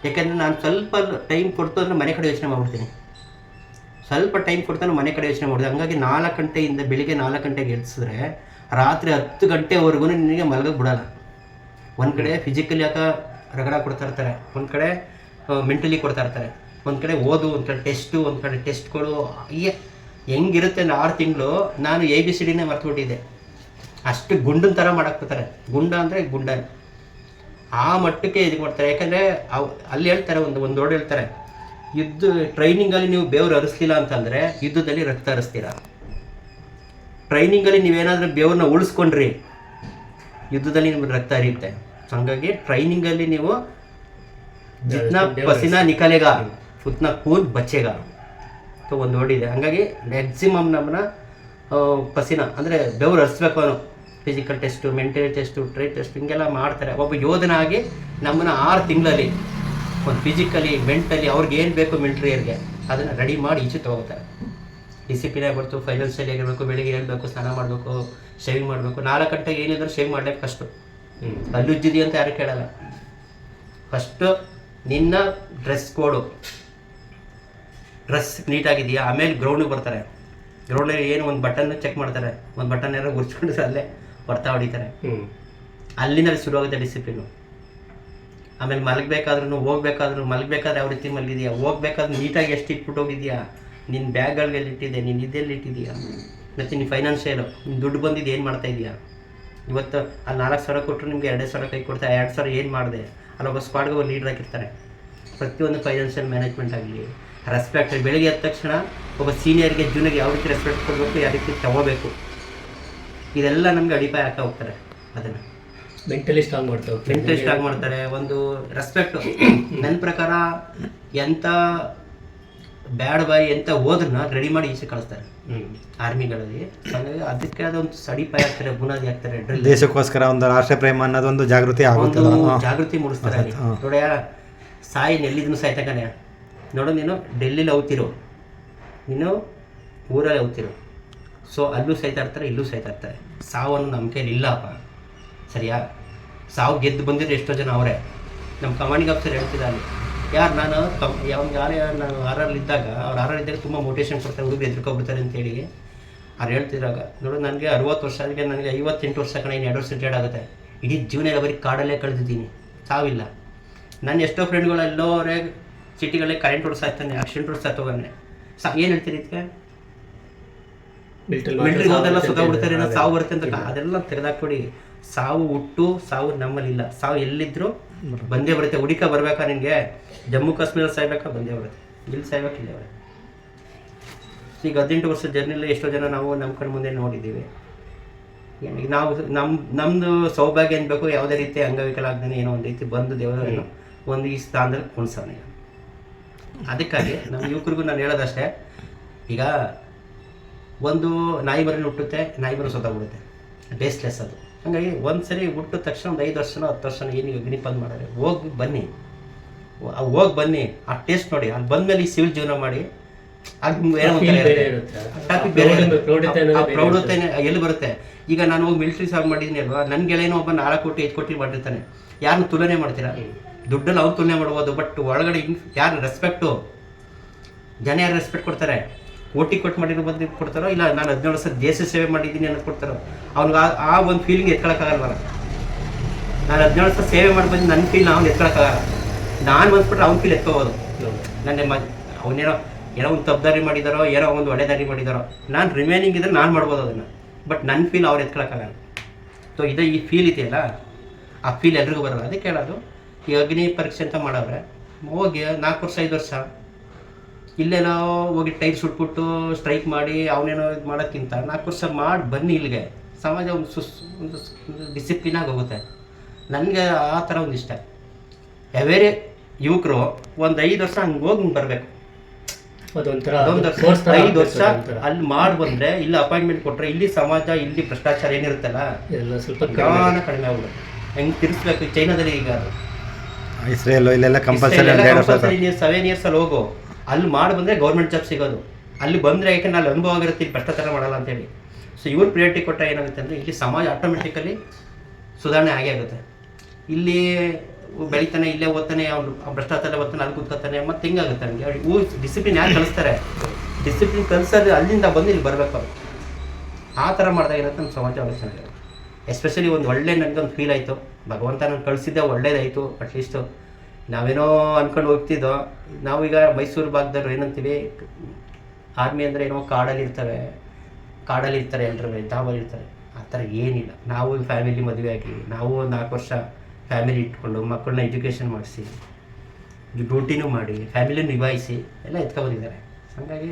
ಯಾಕೆಂದರೆ ನಾನು ಸ್ವಲ್ಪ ಟೈಮ್ ಕೊಡ್ತು ಅಂದರೆ ಮನೆ ಕಡೆ ಯೋಚನೆ ಮಾಡ್ಬಿಡ್ತೀನಿ. ಸ್ವಲ್ಪ ಟೈಮ್ ಕೊಡ್ತಾನೆ ಮನೆ ಕಡೆ ಯೋಚನೆ ಮಾಡಿದೆ ಹಂಗಾಗಿ ನಾಲ್ಕು ಗಂಟೆಯಿಂದ ಬೆಳಿಗ್ಗೆ ನಾಲ್ಕು ಗಂಟೆಗೆ ಎಡ್ಸಿದ್ರೆ ರಾತ್ರಿ ಹತ್ತು ಗಂಟೆವರೆಗೂ ನಿನಗೆ ಮಲಗಕ್ಕೆ ಬಿಡಲ್ಲ. ಒಂದು ಕಡೆ ಫಿಸಿಕಲಿ ಯಾಕ ರಗಡ ಕೊಡ್ತಾ ಇರ್ತಾರೆ. ಒಂದು ಕಡೆ ಮೆಂಟಲಿ ಕೊಡ್ತಾ ಇರ್ತಾರೆ. ಒಂದು ಕಡೆ ಓದು, ಒಂದು ಕಡೆ ಟೆಸ್ಟು ಒಂದು ಕಡೆ ಟೆಸ್ಟ್ಗಳು ಹೀಗೆ ಹೆಂಗಿರುತ್ತೆ ಅಂದ್ರೆ ಆರು ತಿಂಗಳು ನಾನು ಎ ಬಿ ಸಿ ಡಿನೇ ಮರ್ತುಬಿಟ್ಟಿದ್ದೆ. ಅಷ್ಟು ಗುಂಡನ ಥರ ಮಾಡಾಕ್ಬಿಡ್ತಾರೆ ಗುಂಡ ಅಂದರೆ ಗುಂಡ ಆ ಮಟ್ಟಕ್ಕೆ ಇದು ಮಾಡ್ತಾರೆ. ಯಾಕಂದರೆ ಅವ್ ಅಲ್ಲಿ ಹೇಳ್ತಾರೆ ಒಂದು ಒಂದು ವರ್ಡ್ ಹೇಳ್ತಾರೆ, ಯುದ್ಧ ಟ್ರೈನಿಂಗಲ್ಲಿ ನೀವು ಬೆವರು ಹರಿಸ್ಲಿಲ್ಲ ಅಂತಂದರೆ ಯುದ್ಧದಲ್ಲಿ ರಕ್ತ ಹರಿಸ್ತೀರ. ಟ್ರೈನಿಂಗಲ್ಲಿ ನೀವೇನಾದರೂ ಬೇವ್ರನ್ನ ಉಳಿಸ್ಕೊಂಡ್ರಿ. ಯುದ್ಧದಲ್ಲಿ ನಿಮ್ಗೆ ರಕ್ತ ಹರಿಯುತ್ತೆ. ಹಂಗಾಗಿ ಟ್ರೈನಿಂಗಲ್ಲಿ ನೀವು ಜಿತ್ನಾ ಪಸಿನ ನಿಕಲೆಗ ಉತ್ನ ಕೂನ್ ಬಚ್ಚೆಗ ಸೊ ಒಂದು ಹೊಡಿದೆ ಹಂಗಾಗಿ ಮ್ಯಾಕ್ಸಿಮಮ್ ನಮ್ಮನ್ನ ಪಸಿನ ಅಂದರೆ ಬೆವರು ಹರಿಸ್ಬೇಕು ಅವನು. Physical test mental test try test ಹಿಂಗೆಲ್ಲ ಮಾಡ್ತಾರೆ. ಒಬ್ಬ ಯೋಧನಾಗಿ ನಮ್ಮನ್ನು ಆರು ತಿಂಗಳಲ್ಲಿ, ಒಂದು ಫಿಸಿಕಲಿ ಮೆಂಟಲಿ ಅವ್ರಿಗೆ ಏನು ಬೇಕು ಮಿಲ್ಟ್ರಿಯರ್ಗೆ ಅದನ್ನು ರೆಡಿ ಮಾಡಿ ಈಚೆ ತೊಗೋತಾರೆ. ಡಿಸಿಪ್ಲಿನ್ ಆಗಿಬಿಡ್ತು ಫೈನಾನ್ಸಿಯಲ್ ಆಗಿರಬೇಕು, ಬೆಳಿಗ್ಗೆ ಹೇಳ್ಬೇಕು ಸ್ನಾನ ಮಾಡಬೇಕು ಶೇವಿಂಗ್ ಮಾಡಬೇಕು. ನಾಲ್ಕು ಗಂಟೆಗೆ ಏನಿದ್ರು ಶೇವಿಂಗ್ ಮಾಡಬೇಕು ಫಸ್ಟು ಅಲ್ಲುಜ್ಜಿದೆಯಂತ ಯಾರು ಕೇಳಲ್ಲ. ಫಸ್ಟು ನಿನ್ನ ಡ್ರೆಸ್ ಕೋಡು ಡ್ರೆಸ್ ನೀಟಾಗಿದೆಯಾ ಆಮೇಲೆ ಗ್ರೌಂಡಿಗೆ ಬರ್ತಾರೆ. ಗ್ರೌಂಡಲ್ಲಿ ಏನು ಒಂದು ಬಟನ್ ಚೆಕ್ ಮಾಡ್ತಾರೆ. ಒಂದು ಬಟನ್ ಯಾರೋ ಉರ್ಚ್ಕೊಂಡು ಅಲ್ಲೇ ಬರ್ತಾ ಹೊಡಿತಾರೆ. ಅಲ್ಲಿಂದ ಶುರು ಆಗುತ್ತೆ ಡಿಸಿಪ್ಲಿನು ಆಮೇಲೆ ಮಲಗಬೇಕಾದ್ರೂ ಹೋಗ್ಬೇಕಾದ್ರೂ ಮಲಗಬೇಕಾದ್ರೆ ಯಾವ ರೀತಿ ಮಲಗಿದೆಯಾ? ಹೋಗ್ಬೇಕಾದ್ರೆ ನೀಟಾಗಿ ಎಷ್ಟು ಇಟ್ಬಿಟ್ಟು ಹೋಗಿದೆಯಾ? ನಿನ್ನ ಬ್ಯಾಗ್ಗಳಿಗೆ ಎಲ್ಲಿ ಇಟ್ಟಿದೆ ನೀನು ಇದೆಲ್ಲಿ ಇಟ್ಟಿದೆಯಾ ಮತ್ತು ನೀನು ಫೈನಾನ್ಷಿಯಲ್ ನಿನ್ನ ದುಡ್ಡು ಬಂದಿದ್ದು ಏನು ಮಾಡ್ತಾ ಇದೆಯಾ? ಇವತ್ತು ಅಲ್ಲಿ ನಾಲ್ಕು ಸಾವಿರ ಕೊಟ್ಟರು ನಿಮಗೆ ಎರಡು ಸಾವಿರ ಕೈ ಕೊಡ್ತಾರೆ ಎರಡು ಸಾವಿರ ಏನು ಮಾಡಿದೆ? ಅಲ್ಲೊಬ್ಬ ಸ್ಕ್ವಾಡ್ಗೆ ಒಬ್ಬ ಲೀಡ್ರ್ ಹಾಕಿರ್ತಾರೆ ಪ್ರತಿಯೊಂದು ಫೈನಾನ್ಷಿಯಲ್ ಮ್ಯಾನೇಜ್ಮೆಂಟ್ ಆಗಲಿ ರೆಸ್ಪೆಕ್ಟ್ ಬೆಳಿಗ್ಗೆ ಎದ್ದ ತಕ್ಷಣ ಒಬ್ಬ ಸೀನಿಯರ್ಗೆ ಜೂನಿಯರ್ಗೆ ಯಾವ ರೀತಿ ರೆಸ್ಪೆಕ್ಟ್ ಕೊಡಬೇಕು ಯಾವ ರೀತಿ ತಗೋಬೇಕು ಇದೆಲ್ಲ ನಮಗೆ ಅಡಿಪಾಯ ಆಗ್ತಾ ಹೋಗ್ತಾರೆ ಅದನ್ನು. ಮೆಂಟಲಿ ಸ್ಟ್ರಾಂಗ್ ಮಾಡ್ತಾರೆ ಮೆಂಟಲಿ ಸ್ಟ್ರಾಂಗ್ ಮಾಡ್ತಾರೆ. ಒಂದು ರೆಸ್ಪೆಕ್ಟ್ ನನ್ನ ಪ್ರಕಾರ ಎಂಥ ಬ್ಯಾಡ್ ಬಾಯ್ ಎಂತ ಹೋದ್ರನ್ನ ರೆಡಿ ಮಾಡಿ ಈಚೆ ಕಳಿಸ್ತಾರೆ. ಹ್ಮ್. ಆರ್ಮಿಗಳಲ್ಲಿ ಹಾಗಾಗಿ ಅದಕ್ಕೆ ಅದೊಂದು ಸಡಿಪಾಯ ಆಗ್ತಾರೆ ಬುನಾದಿ ಆಗ್ತಾರೆ ದೇಶಕ್ಕೋಸ್ಕರ ಒಂದು ರಾಷ್ಟ್ರ ಪ್ರೇಮ ಅನ್ನೋದೊಂದು ಜಾಗೃತಿ ಹಾ. ಜಾಗೃತಿ ಮೂಡಿಸ್ತಾರೆ. ನೋಡ್ಯಾ ಸಾಯಿ ನೆಲ್ಲಿದ್ನು ಸಾಯ್ತಕನೆ ನೋಡು ನೀನು ಡೆಲ್ಲಿಲಿ ಹೋಗ್ತಿರು ನೀನು ಊರಲ್ಲಿ ಹೋಗ್ತಿರೋ ಸೊ ಅಲ್ಲೂ ಸಾಯ್ತಾ ಇರ್ತಾರೆ ಇಲ್ಲೂ ಸಾಯ್ತಾ ಇರ್ತಾರೆ ಅನ್ನೋ ನಮ್ಮ ಕೈಲಿ ಇಲ್ಲಪ್ಪ. ಸರಿಯಾ? ಸಾವು ಗೆದ್ದು ಬಂದಿರೋ ಎಷ್ಟೋ ಜನ ಅವರೇ. ನಮ್ಮ ಕಮಾಂಡಿಂಗ್ ಆಫೀಸರ್ ಹೇಳ್ತಿದ್ದ ಅಲ್ಲಿ ಯಾರು ನಾನು? ಕಮ್, ಯಾವ, ಯಾರು ಯಾರು ನಾನು ಇದ್ದಾಗ, ಅವ್ರು ಆರಲ್ಲಿ ಇದ್ದಾಗ ತುಂಬ ಮೋಟಿವೇಶನ್ ಕೊಡ್ತಾರೆ, ಹುಡುಗರು ಅಂತ ಅಂತೇಳಿ ಅವ್ರು ಹೇಳ್ತಿದ್ದಾಗ ನೋಡು, ನನಗೆ ಅರುವತ್ತು ವರ್ಷ ಆದರೆ ನನಗೆ ಐವತ್ತೆಂಟು ವರ್ಷ ಕಣ ಇನ್ನು ಎರಡು ವರ್ಷ ರಿಟೈರ್ಡ್ ಆಗುತ್ತೆ. ಇಡೀ ಜೀವನ ಬರೀ ಕಾಡಲ್ಲೇ ಕಳೆದಿದ್ದೀನಿ. ಸಾವಿಲ್ಲ. ನನ್ನ ಎಷ್ಟೋ ಫ್ರೆಂಡ್ಗಳು ಎಲ್ಲೋರೆ ಸಿಟಿಗಳೇ ಕರೆಂಟ್ ಹೊಡ್ಸಾ ಇರ್ತಾನೆ ಆಕ್ಸಿಡೆಂಟ್ ಹೊಡ್ಸಾ ತಗೊಂಡ್ರೆ ಸಾ ಏನು ಹೇಳ್ತೀರಿ ಇದಕ್ಕೆ? ಮಿಲಿಟರಿ ಮಿಲ್ಟ್ರಿ ಹೋದೆಲ್ಲ ಸುತ್ತಬಿಡ್ತಾರೆ ಏನೋ ಸಾವು ಬರುತ್ತೆ ಅಂತ ಅದೆಲ್ಲ ತೆರೆದಾಕ್ಬಿಡಿ ಸಾವು ಹುಟ್ಟು ಸಾವು ನಮ್ಮಲ್ಲಿಲ್ಲ. ಸಾವು ಎಲ್ಲಿದ್ರು ಬಂದೇ ಬರುತ್ತೆ. ಹುಡುಕ ಬರ್ಬೇಕಾ ನಿನಗೆ? ಜಮ್ಮು ಕಾಶ್ಮೀರ ಸಾಯ್ಬೇಕಾ? ಬಂದೇ ಬರುತ್ತೆ. ಇಲ್ಲಿ ಸಾಯ್ಬೇಕಿಲ್ಲ ಬರುತ್ತೆ. ಈಗ ಹದಿನೆಂಟು ವರ್ಷ ಜರ್ನಿಲಿ ಎಷ್ಟೋ ಜನ ನಾವು ನಮ್ಮ ಕಣ್ಣು ಮುಂದೆ ನೋಡಿದ್ದೀವಿ. ಈಗ ನಾವು ನಮ್ಮ ನಮ್ಮದು ಸೌಭಾಗ್ಯ ಅನ್ಬೇಕು ಯಾವುದೇ ರೀತಿ ಅಂಗವಿಕಲ ಆಗ್ದೇ ಏನೋ ಒಂದು ರೀತಿ ಬಂದು ದೇವರನ್ನು ಒಂದು ಈ ಸ್ಥಾನದಲ್ಲಿ ಕುಣಿಸೋಣ ಅದಕ್ಕಾಗಿ ನಮ್ಮ ಯುವಕರಿಗೂ ನಾನು ಹೇಳೋದಷ್ಟೇ ಈಗ ಒಂದು ನಾಯಿ ಮರಿನ ಹುಟ್ಟುತ್ತೆ ನಾಯಿ ಮರಿ ಬಿಡುತ್ತೆ. ಬೇಸ್ಲೆಸ್ ಅದು. ಹಾಗಾಗಿ ಒಂದು ಸರಿ ಹುಟ್ಟಿದ ತಕ್ಷಣ ಒಂದು ಐದು ವರ್ಷನೋ ಹತ್ತು ವರ್ಷನೋ ಏನು ಅಗ್ನಿಪಂದ್ ಮಾಡಿದ್ರೆ ಹೋಗಿ ಬನ್ನಿ. ಹೋಗಿ ಬನ್ನಿ ಆ ಟೇಸ್ಟ್ ನೋಡಿ ಅಲ್ಲಿ ಬಂದ್ಮೇಲೆ ಈ ಸಿವಿಲ್ ಜೀವನ ಮಾಡಿ. ಪ್ರೌಢತೆ ಎಲ್ಲಿ ಬರುತ್ತೆ? ಈಗ ನಾನು ಹೋಗಿ ಮಿಲಿಟ್ರಿ ಸಾಗ್ ಮಾಡಿದ್ದೀನಿ ಅಲ್ವಾ? ನನ್ನ ಗೆಳೆಯನೋ ಒಬ್ಬ ನಾಲ್ಕು ಕೋಟಿ ಐದು ಕೋಟಿ ಮಾಡಿರ್ತಾನೆ ಯಾರನ್ನ ತುಲನೆ ಮಾಡ್ತೀರಾ ದುಡ್ಡಲ್ಲಿ ತುಲನೆ ಮಾಡ್ಬೋದು ಬಟ್ ಒಳಗಡೆ ಯಾರು ರೆಸ್ಪೆಕ್ಟು ಜನ ಯಾರು ರೆಸ್ಪೆಕ್ಟ್ ಕೊಡ್ತಾರೆ? ಓಟಿ ಕೊಟ್ಟು ಮಾಡಿರೋ ಬಂದು ಕೊಡ್ತಾರೋ? ಇಲ್ಲ, ನಾನು ಹದಿನೇಳು ವರ್ಷ ದೇಶ ಸೇವೆ ಮಾಡಿದ್ದೀನಿ ಅನ್ನೋದು ಕೊಡ್ತಾರೋ? ಅವ್ನಿಗೆ ಆ ಒಂದು ಫೀಲಿಂಗ್ ಎತ್ಕೊಳಕ್ಕಾಗಲ್ವಲ್ಲ? ನಾನು ಹದಿನೇಳು ವರ್ಷ ಸೇವೆ ಮಾಡಿ ಬಂದು ನನ್ನ ಫೀಲ್ ಅವ್ನು ಎತ್ಕೊಳಕ್ಕಾಗಲ್ಲ. ನಾನು ಬಂದ್ಬಿಟ್ರೆ ಅವ್ನ ಫೀಲ್ ಎತ್ಕೋಬೋದು. ನನ್ನ ಮ ಅವನೇನೋ ಏನೋ ಒಂದು ತಬ್ದಾರಿ ಮಾಡಿದಾರೋ, ಏನೋ ಒಂದು ಒಳ್ಳೆ ದಾರಿ ಮಾಡಿದಾರೋ? ನಾನು ರಿಮೈನಿಂಗ್ ಇದ್ರೆ ನಾನು ಮಾಡ್ಬೋದು ಅದನ್ನು. ಬಟ್ ನನ್ನ ಫೀಲ್ ಅವ್ರು ಎತ್ಕೊಳಕ್ಕಾಗಲ್ಲ. ಸೊ ಇದೇ ಈ ಫೀಲ್ ಇದೆಯಲ್ಲ? ಆ ಫೀಲ್ ಎಲ್ರಿಗೂ ಬರೋಲ್ಲ. ಅದಕ್ಕೆ ಹೇಳೋದು ಈ ಅಗ್ನಿ ಪರೀಕ್ಷೆ ಅಂತ ಮಾಡವ್ರೆ. ಹೋಗಿ ನಾಲ್ಕು ವರ್ಷ ಐದು ವರ್ಷ. ಇಲ್ಲೇನೋ ಹೋಗಿ ಟೈರ್ ಸುಟ್ಬಿಟ್ಟು ಸ್ಟ್ರೈಕ್ ಮಾಡಿ ಅವನೇನೋ ಇದು ಮಾಡೋಕ್ಕಿಂತ ನಾಲ್ಕು ವರ್ಷ ಮಾಡಿ ಬನ್ನಿ ಇಲ್ಲಿಗೆ. ಸಮಾಜ ಒಂದು ಸುಸ್ ಒಂದು ಡಿಸಿಪ್ಲಿನ್ ಆಗಿ ಹೋಗುತ್ತೆ. ನನಗೆ ಆ ಥರ ಒಂದು ಇಷ್ಟ. ಯಾವ್ಯಾರೇ ಯುವಕರು ಒಂದು ಐದು ವರ್ಷ ಹಂಗೆ ಹೋಗಿ ಬರಬೇಕು. ಐದು ವರ್ಷ ಅಲ್ಲಿ ಮಾಡಿ ಬಂದರೆ ಇಲ್ಲಿ ಅಪಾಯಿಂಟ್ಮೆಂಟ್ ಕೊಟ್ಟರೆ ಇಲ್ಲಿ ಸಮಾಜ ಇಲ್ಲಿ ಭ್ರಷ್ಟಾಚಾರ ಏನಿರುತ್ತಲ್ಲ ಸ್ವಲ್ಪ ಕಡಿಮೆ ಆಗುತ್ತೆ. ಹೆಂಗೆ ತಿರ್ಸ್ಬೇಕು ಚೈನಾದಲ್ಲಿ ಈಗ ಅದು. ಇಸ್ರೇಲ್ ಇಲ್ಲೆಲ್ಲ ಕಂಪಲ್ಸರಿ ನೀವು ಸೆವೆನ್ ಇಯರ್ಸ್ ಅಲ್ಲಿ ಹೋಗು. ಅಲ್ಲಿ ಮಾಡಿ ಬಂದ್ರೆ ಗೌರ್ಮೆಂಟ್ ಜಾಬ್ ಸಿಗೋದು. ಅಲ್ಲಿ ಬಂದ್ರೆ ಯಾಕೆ ಅಲ್ಲಿ ಅನುಭವ ಆಗಿರುತ್ತೆ ಇಲ್ಲಿ ಭ್ರಷ್ಟಾಚಾರ ಮಾಡಲ್ಲ ಅಂತೇಳಿ ಸೊ ಇವ್ರು ಪ್ರಿಯಾರಿಟಿ ಕೊಟ್ಟ ಏನಾಗುತ್ತೆ ಅಂದರೆ ಇಲ್ಲಿ ಸಮಾಜ ಆಟೋಮೆಟಿಕಲಿ ಸುಧಾರಣೆ ಆಗೇ ಆಗುತ್ತೆ. ಇಲ್ಲಿ ಬೆಳಿತಾನೆ ಇಲ್ಲೇ ಓದ್ತಾನೆ ಅವ್ನು ಭ್ರಷ್ಟಾಚಾರ ಓದ್ತಾನೆ ಅಲ್ಲಿ ಕೂತ್ಕೋತಾನೆ ಮತ್ತೆ ಹಿಂಗಾಗುತ್ತೆ ನನಗೆ? ಊ ಡಿಸಿಪ್ಲಿನ್ ಯಾರು ಕಲಿಸ್ತಾರೆ? ಡಿಸಿಪ್ಲಿನ್ ಕಲಿಸೋದು ಅಲ್ಲಿಂದ ಬಂದು ಇಲ್ಲಿ ಬರಬೇಕು ಅವ್ರು. ಆ ಥರ ಮಾಡಿದಾಗ ಏನಂತ ನಮ್ಮ ಸಮಾಜ ಚೆನ್ನಾಗಿರುತ್ತೆ ಎಸ್ಪೆಷಲಿ ಒಂದು ಒಳ್ಳೆ ನನಗೊಂದು ಫೀಲ್ ಆಯಿತು. ಭಗವಂತ ನಾನು ಕಳಿಸಿದ್ದೆ, ಒಳ್ಳೇದಾಯಿತು. ಅಟ್ಲೀಸ್ಟು ನಾವೇನೋ ಅಂದ್ಕೊಂಡು ಹೋಗ್ತಿದ್ದೋ, ನಾವೀಗ ಮೈಸೂರು ಭಾಗದವ್ರು ಏನಂತೀವಿ? ಆರ್ಮಿ ಅಂದರೆ ಏನೋ ಕಾಡಲ್ಲಿ ಇರ್ತವೆ ಕಾಡಲ್ಲಿ ಇರ್ತಾರೆ ಎಲ್ಲರೂ ಇರ್ತಾರೆ. ಆ ಥರ ಏನಿಲ್ಲ. ನಾವು ಫ್ಯಾಮಿಲಿ ಮದುವೆ ಆಗಿ, ನಾವು ಒಂದು ನಾಲ್ಕು ವರ್ಷ ಫ್ಯಾಮಿಲಿ ಇಟ್ಕೊಂಡು ಮಕ್ಕಳನ್ನ ಎಜುಕೇಷನ್ ಮಾಡಿಸಿ ಡ್ಯೂಟಿನೂ ಮಾಡಿ ಫ್ಯಾಮಿಲಿ ನಿಭಾಯಿಸಿ ಎಲ್ಲ ಎತ್ಕೊಬಂದಿದ್ದಾರೆ. ಹಾಗಾಗಿ,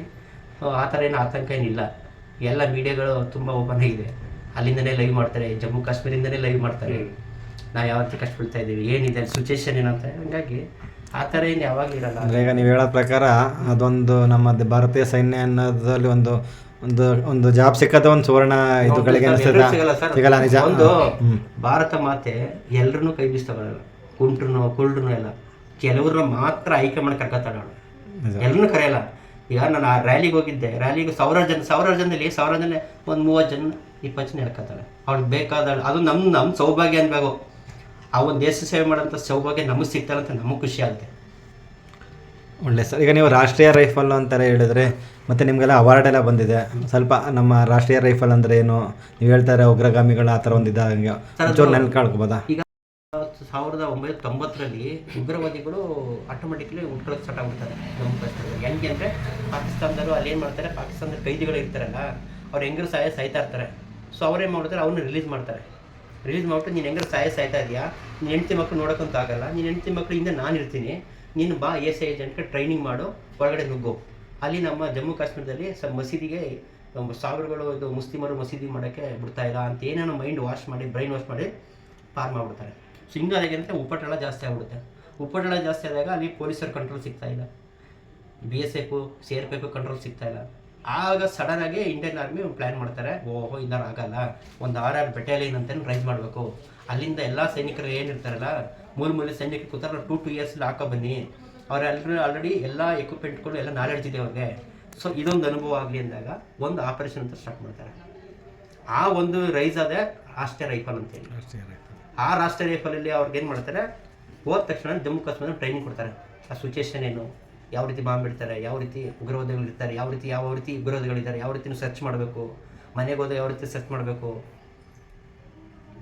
ಆ ಥರ ಏನು ಆತಂಕ ಏನಿಲ್ಲ. ಎಲ್ಲ ಮೀಡಿಯಾಗಳು ತುಂಬ ಓಪನ್ ಆಗಿದೆ. ಅಲ್ಲಿಂದನೇ ಲೈವ್ ಮಾಡ್ತಾರೆ ಜಮ್ಮು ಕಾಶ್ಮೀರಿಂದನೇ ಲೈವ್ ಮಾಡ್ತಾರೆ. ನಾವು ಕಷ್ಟ ಬೀಳ್ತಾ ಇದ್ದೀವಿ. ಏನಿದೆ ಸಿಚುವೇಶನ್ ಏನಂತ ಹಂಗಾಗಿ ಆ ಥರ ಏನು ಯಾವಾಗ ಇರಲ್ಲ. ಅಂದರೆ ಈಗ ನೀವು ಹೇಳೋ ಪ್ರಕಾರ ಅದೊಂದು ನಮ್ಮ ಭಾರತೀಯ ಸೈನ್ಯ ಅನ್ನೋದ್ರಲ್ಲಿ ಒಂದು ಒಂದು ಒಂದು ಜಾಬ್ ಸಿಕ್ಕದ ಒಂದು ಸುವರ್ಣ ಇದು ಸಿಗಲ್ಲ ನಿಜ? ಒಂದು ಭಾರತ ಮಾತೆ ಎಲ್ಲರೂ ಕೈ ಬೀಸ್ತಗೊಳ್ಳಲ್ಲ ಕುಂಟ್ರು ಕುಳ್ರು ಎಲ್ಲ. ಕೆಲವ್ರನ್ನ ಮಾತ್ರ ಆಯ್ಕೆ ಮಾಡಿ ಕರ್ಕೊತಾಳ ಎಲ್ಲರೂ. ಎಲ್ಲರನ್ನೂ ಕರೆಯಲ್ಲ. ಈಗ ನಾನು ಆ ರ್ಯಾಲಿಗೆ ಹೋಗಿದ್ದೆ. ರ್ಯಾಲಿಗೆ ಸಾವಿರ ಜನ ಸಾವಿರ ಜನದಲ್ಲಿ ಸಾವಿರ ಜನ ಒಂದು ಮೂವತ್ತು ಜನ ಇಪ್ಪತ್ತು ಜನ ಹೇಳ್ಕೊತಾರೆ. ಅವ್ಳಿಗೆ ಬೇಕಾದ ಅದು ನಮ್ಮ ನಮ್ಮ ಸೌಭಾಗ್ಯ ಅನ್ಬೇಕು. ಆ ಒಂದು ದೇಶ ಸೇವೆ ಮಾಡೋಂಥ ಸೌಭಾಗ್ಯ ನಮಗೆ ಸಿಗ್ತಾರೆ ಅಂತ ನಮಗೆ ಖುಷಿ ಆಗುತ್ತೆ. ಒಳ್ಳೆ ಸರ್. ಈಗ ನೀವು ರಾಷ್ಟ್ರೀಯ ರೈಫಲ್ ಅಂತಾರೆ ಹೇಳಿದ್ರೆ ಮತ್ತು ನಿಮಗೆಲ್ಲ ಅವಾರ್ಡ್ ಎಲ್ಲ ಬಂದಿದೆ. ಸ್ವಲ್ಪ ನಮ್ಮ ರಾಷ್ಟ್ರೀಯ ರೈಫಲ್ ಅಂದರೆ ಏನು? ನೀವು ಹೇಳ್ತಾರೆ ಉಗ್ರಗಾಮಿಗಳು ಆ ಥರ ಒಂದು ಇದ್ದಂಗೆ. ಒಂಚೂರು ನೆನ್ಕೊಳ್ಬೋದಾ ಈಗ ಸಾವಿರದ ಒಂಬೈನೂರ ತೊಂಬತ್ತರಲ್ಲಿ ಉಗ್ರವಾದಿಗಳು ಆಟೋಮೆಟಿಕ್ಲಿ ಹುಟ್ಕೊಳ್ಳೋಕೆ ಸ್ಟಾರ್ಟ್ ಆಗ್ಬಿಡ್ತಾರೆ ನಮ್ಮ ಕಾಶ್ಮೀರ ಹೆಂಗೆ ಅಂದರೆ ಪಾಕಿಸ್ತಾನದವರು ಅಲ್ಲಿ ಏನು ಮಾಡ್ತಾರೆ ಪಾಕಿಸ್ತಾನದ ಕೈದಿಗಳು ಇರ್ತಾರಲ್ಲ, ಅವ್ರು ಹೆಂಗ್ರ ಸಹಾಯ ಸಾಯ್ತಾ ಇರ್ತಾರೆ. ಸೊ ಅವ್ರೇನು ಮಾಡ್ತಾರೆ ಅವ್ರನ್ನ ರಿಲೀಸ್ ಮಾಡ್ತಾರೆ. ರಿಲೀಸ್ ಮಾಡ್ಬಿಟ್ಟು, ನೀನು ಹೆಂಗ್ರ ಸಹಾಯ ಸಾಯ್ತಾ ಇದೆಯಾ? ನೀನು ಹೆಂಡತಿ ಮಕ್ಕಳು ನೋಡೋಕ್ಕಂತ ಆಗಲ್ಲ. ನೀನು ಹೆಂಡತಿ ಮಕ್ಕಳಿಂದ ನಾನು ಇರ್ತೀನಿ. ನೀನು ಬಾ ಎಸ್ ಏಜೆಂಟ್ಗೆ ಟ್ರೈನಿಂಗ್ ಮಾಡು, ಒಳಗಡೆ ನುಗ್ಗು. ಅಲ್ಲಿ ನಮ್ಮ ಜಮ್ಮು ಕಾಶ್ಮೀರದಲ್ಲಿ ಸ ಮಸೀದಿಗೆ ಸಾವಿರಗಳು ಇದು ಮುಸ್ಲಿಮರು ಮಸೀದಿ ಮಾಡೋಕ್ಕೆ ಬಿಡ್ತಾ ಇಲ್ಲ ಅಂತ ಏನೇನೋ ಮೈಂಡ್ ವಾಶ್ ಮಾಡಿ ಬ್ರೈನ್ ವಾಶ್ ಮಾಡಿ ಪಾರ್ ಮಾಡಿಬಿಡ್ತಾರೆ. ಸೊ ಹಿಂಗಾದಾಗಂತೆ ಉಪಟಳ ಜಾಸ್ತಿ ಆಗ್ಬಿಡುತ್ತೆ. ಉಪಟಳ ಜಾಸ್ತಿ ಆದಾಗ ಅಲ್ಲಿ ಪೊಲೀಸರ ಕಂಟ್ರೋಲ್ ಸಿಗ್ತಾ ಇಲ್ಲ. B S F C R P F control ಸಿಗ್ತಾ ಇಲ್ಲ. ಆಗ ಸಡನ್ ಆಗಿ ಇಂಡಿಯನ್ ಆರ್ಮಿ ಒಂದು ಪ್ಲ್ಯಾನ್ ಮಾಡ್ತಾರೆ, ಓಹೋ ಇದಾರ ಆಗಲ್ಲ. ಒಂದು ಆರ್ ಆರ್ ಬೆಟಾಲಿಯನ್ ಅಂತ ರೈಸ್ ಮಾಡಬೇಕು. ಅಲ್ಲಿಂದ ಎಲ್ಲ ಸೈನಿಕರು ಏನಿರ್ತಾರಲ್ಲ ಮೂರು ಮೂರು ಸೈನಿಕರು ಕೂತಾರ, ಟೂ, ಟು ಇಯರ್ಸ್ ಹಾಕೋ ಬನ್ನಿ. ಅವ್ರು ಆಲ್ರೆಡಿ ಎಲ್ಲ ಎಕ್ವಿಪ್ಮೆಂಟ್ಗಳು ಎಲ್ಲ ನಾಲೆಡ್ಜ್ ಇದೆ ಅವ್ರಿಗೆ. ಸೊ ಇದೊಂದು ಅನುಭವ ಆಗಲಿ ಅಂದಾಗ ಒಂದು ಆಪರೇಷನ್ ಅಂತ ಸ್ಟಾರ್ಟ್ ಮಾಡ್ತಾರೆ. ಆ ಒಂದು ರೈಸ್ ಅದೇ ಆಸ್ಟೇ ರೈಫಲ್ ಅಂತೇಳಿ ಆ ರಾಷ್ಟ್ರ ರೈಫಲಲ್ಲಿ ಅವ್ರಿಗೆ ಏನು ಮಾಡ್ತಾರೆ? ಹೋದ ತಕ್ಷಣ ಜಮ್ಮು ಕಾಶ್ಮೀರ ಟ್ರೈನಿಂಗ್ ಕೊಡ್ತಾರೆ. ಆ ಸಿಚುಯೇಷನ್ ಏನು? ಯಾವ ರೀತಿ ಬಾಂಬ್ ಇಡ್ತಾರೆ ಯಾವ ರೀತಿ ಉಗ್ರವಾದಿಗಳು ಇರ್ತಾರೆ? ಯಾವ ರೀತಿ ಯಾವ ರೀತಿ ಉಗ್ರವಾದಿಗಳಿದ್ದಾರೆ ಯಾವ ರೀತಿ ಸರ್ಚ್ ಮಾಡಬೇಕು? ಮನೆಗೆ ಹೋದಾಗ ಯಾವ ರೀತಿ ಸರ್ಚ್ ಮಾಡಬೇಕು?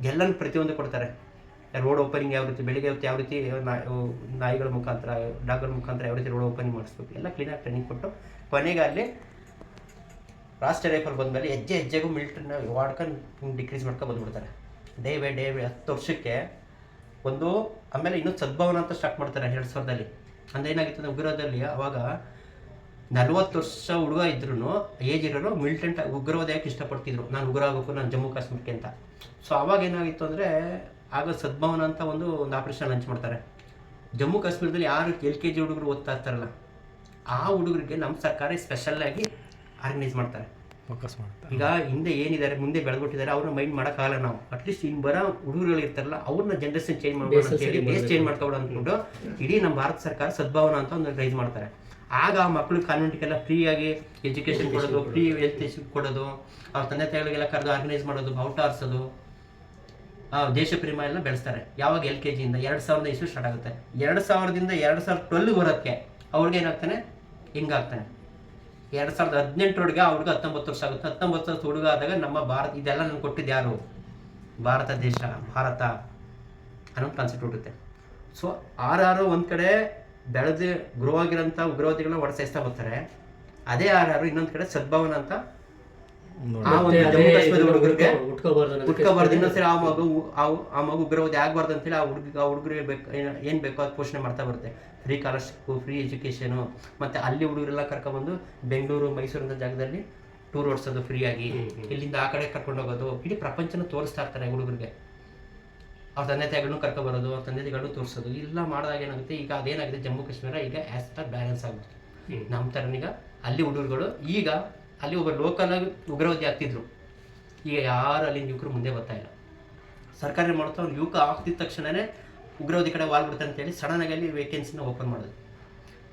ಎಲ್ಲನೂ ಪ್ರತಿಯೊಂದು ಕೊಡ್ತಾರೆ. ರೋಡ್ ಓಪನಿಂಗ್ ಯಾವ ರೀತಿ, ಬೆಳಿಗ್ಗೆ ಹೊತ್ತು ಯಾವ ರೀತಿ ನಾಯಿಗಳ ಮುಖಾಂತರ ಡಾಗ್ಗಳ ಮುಖಾಂತರ ಯಾವ ರೀತಿ ರೋಡ್ ಓಪನಿಂಗ್ ಮಾಡಿಸ್ಬೇಕು? ಎಲ್ಲ ಕ್ಲೀನಾಗಿ ಟ್ರೈನಿಂಗ್ ಕೊಟ್ಟು ಕೊನೆಗೆ ಅಲ್ಲಿ ರಾಷ್ಟ್ರ ರೈಫಲ್ ಬಂದಮೇಲೆ ಹೆಜ್ಜೆ ಹೆಜ್ಜೆಗೂ ಮಿಲಿಟ್ರಿನ ವಾಡ್ಕೊಂಡು ಡಿಕ್ರೀಸ್ ಮಾಡ್ಕೊಂಡು ಬಂದ್ಬಿಡ್ತಾರೆ. ಡೇ ಬೈ ಡೇ ಹತ್ತು ವರ್ಷಕ್ಕೆ ಒಂದು, ಆಮೇಲೆ ಇನ್ನೂ ಸದ್ಭಾವನ ಅಂತ ಸ್ಟಾರ್ಟ್ ಮಾಡ್ತಾರೆ ಎರಡು ಸಾವಿರದಲ್ಲಿ. ಅಂದ್ರೆ ಏನಾಗಿತ್ತು ಅಂದ್ರೆ ಉಗ್ರದಲ್ಲಿ ಅವಾಗ ನಲ್ವತ್ತು ವರ್ಷ ಹುಡುಗ ಇದ್ರು ಏಜ್ ಇರೋರು ಮಿಲಿಟೆಂಟ್ ಉಗ್ರವಾದ ಯಾಕೆ ಇಷ್ಟಪಡ್ತಿದ್ರು? ನಾನು ಉಗ್ರ ಆಗಬೇಕು, ನಾನು ಜಮ್ಮು ಕಾಶ್ಮೀರಕ್ಕೆ ಅಂತ. ಸೊ ಅವಾಗ ಏನಾಗಿತ್ತು ಅಂದರೆ ಆಗ ಸದ್ಭಾವನ ಅಂತ ಒಂದು ಒಂದು ಆಪರೇಷನ್ ಲಂಚ್ ಮಾಡ್ತಾರೆ. ಜಮ್ಮು ಕಾಶ್ಮೀರದಲ್ಲಿ ಯಾರು ಎಲ್ ಕೆ ಜಿ ಹುಡುಗರು ಓದ್ತಾ ಇರ್ತಾರಲ್ಲ, ಆ ಹುಡುಗರಿಗೆ ನಮ್ಮ ಸರ್ಕಾರ ಸ್ಪೆಷಲ್ ಆಗಿ ಆರ್ಗನೈಸ್ ಮಾಡ್ತಾರೆ. ಫೋಕಸ್ ಮಾಡ್ತಾರೆ. ಈಗ ಹಿಂದೆ ಏನಿದ್ದಾರೆ ಮುಂದೆ ಬೆಳೆದ್ಬಿಟ್ಟಿದ್ದಾರೆ ಅವ್ರನ್ನ ಮೈಂಡ್ ಮಾಡೋಕ್ಕಾಗಲ್ಲ ನಾವು. ಅಟ್ಲೀಸ್ಟ್ ಇನ್ನು ಬರೋ ಹುಡುಗರುಗಳು ಇರ್ತಾರಲ್ಲ ಅವ್ರನ್ನ ಜನರೇಷನ್ ಚೇಂಜ್ ಮಾಡ್ಬೋದು ಅಂತ ಹೇಳಿ ಬೇಸ್ ಚೇಂಜ್ ಮಾಡ್ಕೊಬೋದು ಅಂದ್ಕೊಂಡು ಇಡೀ ನಮ್ಮ ಭಾರತ ಸರ್ಕಾರ ಸದ್ಭಾವನ ಅಂತ ಒಂದು ರೈಸ್ ಮಾಡ್ತಾರೆ. ಆಗ ಆ ಮಕ್ಕಳು ಕಾನ್ವೆಂಟ್ಗೆಲ್ಲ ಫ್ರೀಯಾಗಿ ಎಜುಕೇಶನ್ ಕೊಡೋದು ಫ್ರೀ ಹೆಲ್ತ್ ಕೊಡೋದು ಅವ್ರ ತಂದೆ ತಾಯಿಗಳಿಗೆಲ್ಲ ಕರೆದು ಆರ್ಗನೈಸ್ ಮಾಡೋದು ಬಾವುಟ ಆರಿಸೋದು ಆ, ದೇಶ ಪ್ರೇಮ ಎಲ್ಲ ಬೆಳೆಸ್ತಾರೆ. ಯಾವಾಗ ಎಲ್ ಕೆ ಜಿಯಿಂದ ಎರಡು ಸಾವಿರದ ಇಸ್ವಿ ಸ್ಟಾರ್ಟ್ ಆಗುತ್ತೆ. ಎರಡು ಸಾವಿರದಿಂದ ಎರಡು ಸಾವಿರದ ಟ್ವೆಲ್ ಬರೋಕ್ಕೆ ಅವ್ರಿಗೆ ಏನಾಗ್ತಾನೆ ಹಿಂಗಾಗ್ತಾನೆ? ಎರಡು ಸಾವಿರದ ಹದಿನೆಂಟರೊಳಗೆ ಅವ್ರಿಗೆ ಹತ್ತೊಂಬತ್ತು ವರ್ಷ ಆಗುತ್ತೆ. ಹತ್ತೊಂಬತ್ತು ವರ್ಷ ಹುಡುಗ ಆದಾಗ ನಮ್ಮ ಭಾರತ, ಇದೆಲ್ಲ ನನ್ಗೆ ಕೊಟ್ಟಿದ್ದು ಯಾರು? ಭಾರತ ದೇಶ, ಭಾರತ ಅನ್ನೋ ಕಾನ್ಸೆಪ್ಟ್ ಹುಡುತ್ತೆ ಸೊ ಆರಾರು ಒಂದು ಕಡೆ ಬೆಳೆದು ಗ್ರೋ ಆಗಿರೋಂಥ ಉಗ್ರವಾದಿಗಳನ್ನ ಒಡಸಾಯಿಸ್ತಾ ಬರ್ತಾರೆ ಅದೇ ಆರಾರು ಇನ್ನೊಂದು ಕಡೆ ಸದ್ಭಾವನ ಅಂತ ಆ ಒಂದು ಜಮ್ಮು ಕಾಶ್ಮೀರದ ಹುಡುಗರಿಗೆ ಉಟ್ಕೋಬಾರ್ದು ಅನ್ನೋದಕ್ಕೆ ಉಟ್ಕೋಬಾರ್ದು ಇನ್ನೊಂದ್ಸರಿ ಆ ಮಗು ಆ ಮಗು ಉಗ್ರವಾದಿ ಆಗ್ಬಾರ್ದು ಅಂತೇಳಿ ಆ ಹುಡುಗ ಆ ಹುಡುಗರಿಗೆ ಬೇಕು ಏನ್- ಏನ್ ಬೇಕೋ ಅದು ಪೋಷಣೆ ಮಾಡ್ತಾ ಬರುತ್ತೆ. ಫ್ರೀ ಸ್ಕಾಲರ್ಶಿಪ್ಪು ಫ್ರೀ ಎಜುಕೇಷನು ಮತ್ತೆ ಅಲ್ಲಿ ಹುಡುಗರೆಲ್ಲ ಕರ್ಕೊಂಡ್ಬಂದು ಬೆಂಗಳೂರು ಮೈಸೂರು ಅಂತ ಜಾಗದಲ್ಲಿ ಟೂರ್ ಓಡಿಸೋದು ಫ್ರೀಯಾಗಿ ಇಲ್ಲಿಂದ ಆ ಕಡೆ ಕರ್ಕೊಂಡು ಹೋಗೋದು. ಇಡೀ ಪ್ರಪಂಚನ ತೋರಿಸ್ತಾ ಇರ್ತಾರೆ ಹುಡುಗರಿಗೆ. ಅವ್ರ ತಂದೆ ತಾಯಿಗಳನ್ನು ಕರ್ಕೊಬರೋದು ಅವ್ರ ತಂದೆ ತಾಯಿಗಳನ್ನು ತೋರಿಸೋದು. ಇಲ್ಲ ಮಾಡಿದಾಗ ಏನಾಗುತ್ತೆ? ಈಗ ಅದೇನಾಗಿದೆ? ಜಮ್ಮು ಕಾಶ್ಮೀರ ಈಗ ಆಸ್ ಪರ್ ಬ್ಯಾಲೆನ್ಸ್ ಆಗುತ್ತೆ. ನಮ್ಮ ಥರನೀಗ ಅಲ್ಲಿ ಹುಡುಗರುಗಳು ಈಗ ಅಲ್ಲಿ ಒಬ್ಬ ಲೋಕಲ್ ಆಗಿ ಉಗ್ರವಾದಿ ಆಗ್ತಿದ್ರು. ಈಗ ಯಾರು ಅಲ್ಲಿ ಯುವಕರು ಮುಂದೆ ಬರ್ತಾ ಇಲ್ಲ. ಸರ್ಕಾರ ಏನು ಮಾಡುತ್ತೋ ಅವ್ನು ಯುವಕ ಆಗ್ತಿದ ತಕ್ಷಣವೇ ಉಗ್ರವಾದಿ ಕಡೆ ವಾಲ್ ಬಿಡ್ತಾರೆ ಅಂತೇಳಿ ಸಡನ್ ಆಗಿ ಅಲ್ಲಿ ವೇಕೆನ್ಸಿನ ಓಪನ್ ಮಾಡೋದು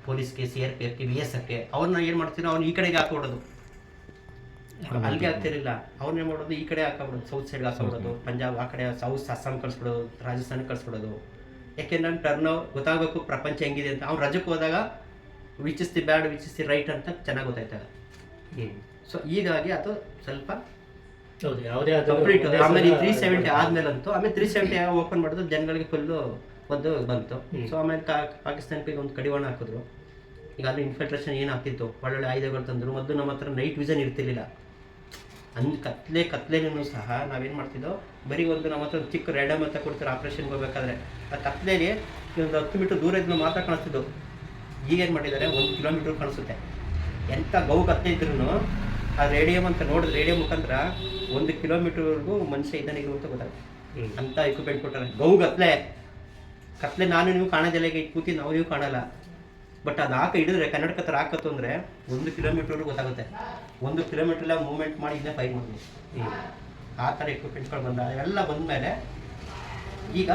ಪೊಲೀಸ್ಗೆ ಸಿ ಆರ್ ಪಿ ಎಫ್ಗೆ ಬಿ ಎಸ್ ಎಫ್ಗೆ ಅವ್ರನ್ನ ಏನು ಮಾಡ್ತೀರೋ ಅವ್ನು ಈ ಕಡೆಗೆ ಹಾಕೊಡೋದು ಅಲ್ಲಿಗೆ ಆಗ್ತಿರಲಿಲ್ಲ. ಅವ್ರನ್ನ ಏನು ಮಾಡೋದು? ಈ ಕಡೆ ಹಾಕೊಬಿಡೋದು. ಸೌತ್ ಸೈಡ್ಗೆ ಹಾಕೊಬಿಡೋದು. ಪಂಜಾಬ್ ಆ ಕಡೆ ಸೌತ್ ಅಸ್ಸಾಂ ಕಳಿಸ್ಬಿಡೋದು. ರಾಜಸ್ಥಾನಕ್ಕೆ ಕಳಿಸ್ಬಿಡೋದು. ಯಾಕೆಂದ್ರೆ ಟರ್ನ್ ಗೊತ್ತಾಗಬೇಕು ಪ್ರಪಂಚ ಹೆಂಗಿದೆ ಅಂತ. ಅವ್ನು ರಜಕ್ಕೆ ಹೋದಾಗ ವಿಚಿಸ್ತಿ ಬ್ಯಾಡ್ ವಿಚಿಸ್ತಿ ರೈಟ್ ಅಂತ ಚೆನ್ನಾಗಿ ಗೊತ್ತಾಯ್ತದೆ. ಸೊ ಈಗಾಗಿ ಅದು ಸ್ವಲ್ಪ ಹೌದು ಯಾವುದೇ ಕಂಪ್ಲೀಟ್ ಒಂದೇ ಆಮೇಲೆ ತ್ರೀ ಸೆವೆಂಟಿ ಆದ್ಮೇಲಂತೂ ಆಮೇಲೆ ತ್ರೀ ಸೆವೆಂಟಿ ಓಪನ್ ಮಾಡಿದ್ರು ಜನಗಳಿಗೆ ಫುಲ್ ಒಂದು ಬಂತು. ಸೊ ಆಮೇಲೆ ಪಾಕಿಸ್ತಾನ ಪಾಕಿಸ್ತಾನಕ್ಕೆ ಒಂದು ಕಡಿವಾಣ ಹಾಕಿದ್ರು. ಈಗ ಅಲ್ಲಿ ಇನ್ಫಿಲ್ಟ್ರೇಷನ್ ಏನು ಆಗ್ತಿತ್ತು? ಒಳ್ಳೊಳ್ಳೆ ಆಯುಧಗಳು ತಂದರು. ಮೊದಲು ನಮ್ಮ ಹತ್ರ ನೈಟ್ ವಿಷನ್ ಇರ್ತಿರ್ಲಿಲ್ಲ. ಅಂದ್ ಕತ್ಲೆ ಕತ್ಲೆನೂ ಸಹ ನಾವೇನ್ ಮಾಡ್ತಿದ್ದೋ ಬರೀ ಒಂದು ನಮ್ಮ ಹತ್ರ ಚಿಕ್ಕ ರ್ಯಾಡಮ್ ಅಂತ ಕೊಡ್ತಾರೆ ಆಪರೇಷನ್ ಹೋಗ್ಬೇಕಾದ್ರೆ. ಆ ಕತ್ಲೆಗೆ ಒಂದು ಹತ್ತು ಮೀಟರ್ ದೂರ ಇದ್ದು ಮಾತ್ರ ಕಾಣಿಸ್ತಿದ್ದು. ಈಗೇನು ಮಾಡಿದ್ದಾರೆ? ಒಂದು ಕಿಲೋಮೀಟರ್ ಕಾಣಿಸುತ್ತೆ. ಎಂಥ ಗೌ ಇದ್ರೂ ಆ ರೇಡಿಯಂ ಅಂತ ನೋಡಿದ್ರೆ ರೇಡಿಯಂ ಮುಖಾಂತರ ಒಂದು ಕಿಲೋಮೀಟರ್ವರೆಗೂ ಮನುಷ್ಯ ಇದ್ದಾನೆ ಅಂತ ಗೊತ್ತಾಗುತ್ತೆ. ಅಂತ ಇಕ್ವಿಪ್ಮೆಂಟ್ ಕೊಟ್ಟಾರೆ. ಗೌ ಕತ್ಲೆ. ಕತ್ಲೆ ನಾನು ನೀವು ಕಾಣೋದಿಲ್ಲ ಈಗ ಕೂತಿ ನಾವು ನೀವು ಕಾಣಲ್ಲ. ಬಟ್ ಅದು ಹಾಕ ಹಿಡಿದ್ರೆ ಕನ್ನಡಕ ಹತ್ರ ಹಾಕತ್ತು ಅಂದರೆ ಒಂದು ಕಿಲೋಮೀಟರ್ವರೆಗೂ ಗೊತ್ತಾಗುತ್ತೆ. ಒಂದು ಕಿಲೋಮೀಟರ್ ಮೂವ್ಮೆಂಟ್ ಮಾಡಿ ಇದನ್ನೇ ಫೈರ್ ಮಾಡ್ಬೋದು ಆ ಥರ ಇಕ್ವಿಪ್ಮೆಂಟ್ಗಳು ಬಂದ ಎಲ್ಲ ಬಂದಮೇಲೆ ಈಗ